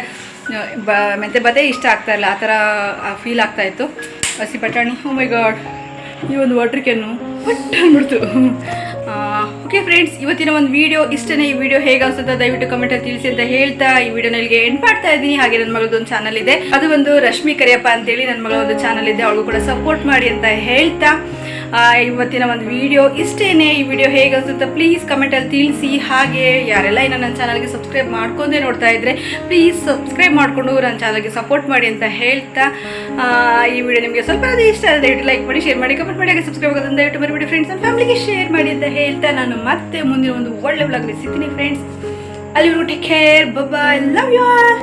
ಬ, ಮೆಂತೆ ಬಾತೇ ಇಷ್ಟ ಆಗ್ತಾ ಇಲ್ಲ. ಆ ಥರ ಫೀಲ್ ಆಗ್ತಾ ಇತ್ತು. ಹಸಿ ಬಟಾಣಿ ಮೈ ಗಾಡ್ ಈ ಒಂದು ವಾಟ್ರ್ ಕ್ಯಾನು ಪಟ್ ಅಂದ್ಬಿಡ್ತು ಓಕೆ ಫ್ರೆಂಡ್ಸ್ ಇವತ್ತಿನ ಒಂದು ವಿಡಿಯೋ ಇಷ್ಟನೇ ಈ ವಿಡಿಯೋ ಹೇಗೆ ಅನ್ಸುತ್ತೆ ದಯವಿಟ್ಟು ಕಮೆಂಟಲ್ಲಿ ತಿಳಿಸಿ ಅಂತ ಹೇಳ್ತಾ ಈ ವಿಡಿಯೋನ ಇಲ್ಲಿಗೆ ಎಂಡ್ ಮಾಡ್ತಾ ಇದ್ದೀನಿ. ಹಾಗೆ ನನ್ನ ಮಗಳದ್ದು ಒಂದು ಚಾನಲ್ ಇದೆ. ಅದು ಒಂದು ರಶ್ಮಿ ಕರಿಯಪ್ಪ ಅಂತೇಳಿ ನನ್ನ ಮಗಳ ಒಂದು ಚಾನಲ್ ಇದೆ. ಅವಳಿಗೂ ಕೂಡ ಸಪೋರ್ಟ್ ಮಾಡಿ ಅಂತ ಹೇಳ್ತಾ ಇವತ್ತಿನ ಒಂದು ವಿಡಿಯೋ ಇಷ್ಟೇನೆ ಈ ವಿಡಿಯೋ ಹೇಗೆ ಅನ್ಸುತ್ತೆ ಪ್ಲೀಸ್ ಕಮೆಂಟಲ್ಲಿ ತಿಳಿಸಿ. ಹಾಗೆ ಯಾರೆಲ್ಲ ಇನ್ನು ನನ್ನ ಚಾನಲ್ಗೆ ಸಬ್ಸ್ಕ್ರೈಬ್ ಮಾಡ್ಕೊಂಡೇ ನೋಡ್ತಾ ಇದ್ರೆ ಪ್ಲೀಸ್ ಸಬ್ಸ್ಕ್ರೈಬ್ ಮಾಡಿಕೊಂಡು ನನ್ನ ಚಾನಲ್ಗೆ ಸಪೋರ್ಟ್ ಮಾಡಿ ಅಂತ ಹೇಳ್ತಾ ಈ ವಿಡಿಯೋ ನಿಮಗೆ ಸ್ವಲ್ಪ ಇಷ್ಟ ಆದರೆ ದಯವಿಟ್ಟು ಲೈಕ್ ಮಾಡಿ ಶೇರ್ ಮಾಡಿ ಕಮೆಂಟ್ ಮಾಡಿ, ಹಾಗೆ ಸಬ್ಸ್ಕ್ರೈಬ್ ಆಗೋದನ್ನ ದಯವಿಟ್ಟು ಮರಿಬೇಡಿ ಫ್ರೆಂಡ್ಸ್ ನಮ್ಮ ಫ್ಯಾಮಿಲಿಗೆ ಶೇರ್ ಮಾಡಿ ಅಂತ ಹೇಳ್ತಾ ನಾನು ಮತ್ತೆ ಮುಂದಿನ ಒಂದು ಒಳ್ಳೆ ಬ್ಲಾಗ್ ಸಿಗ್ತೀನಿ ಫ್ರೆಂಡ್ಸ್ ಅಲ್ಲಿವರೆಗೂ take care bye love you all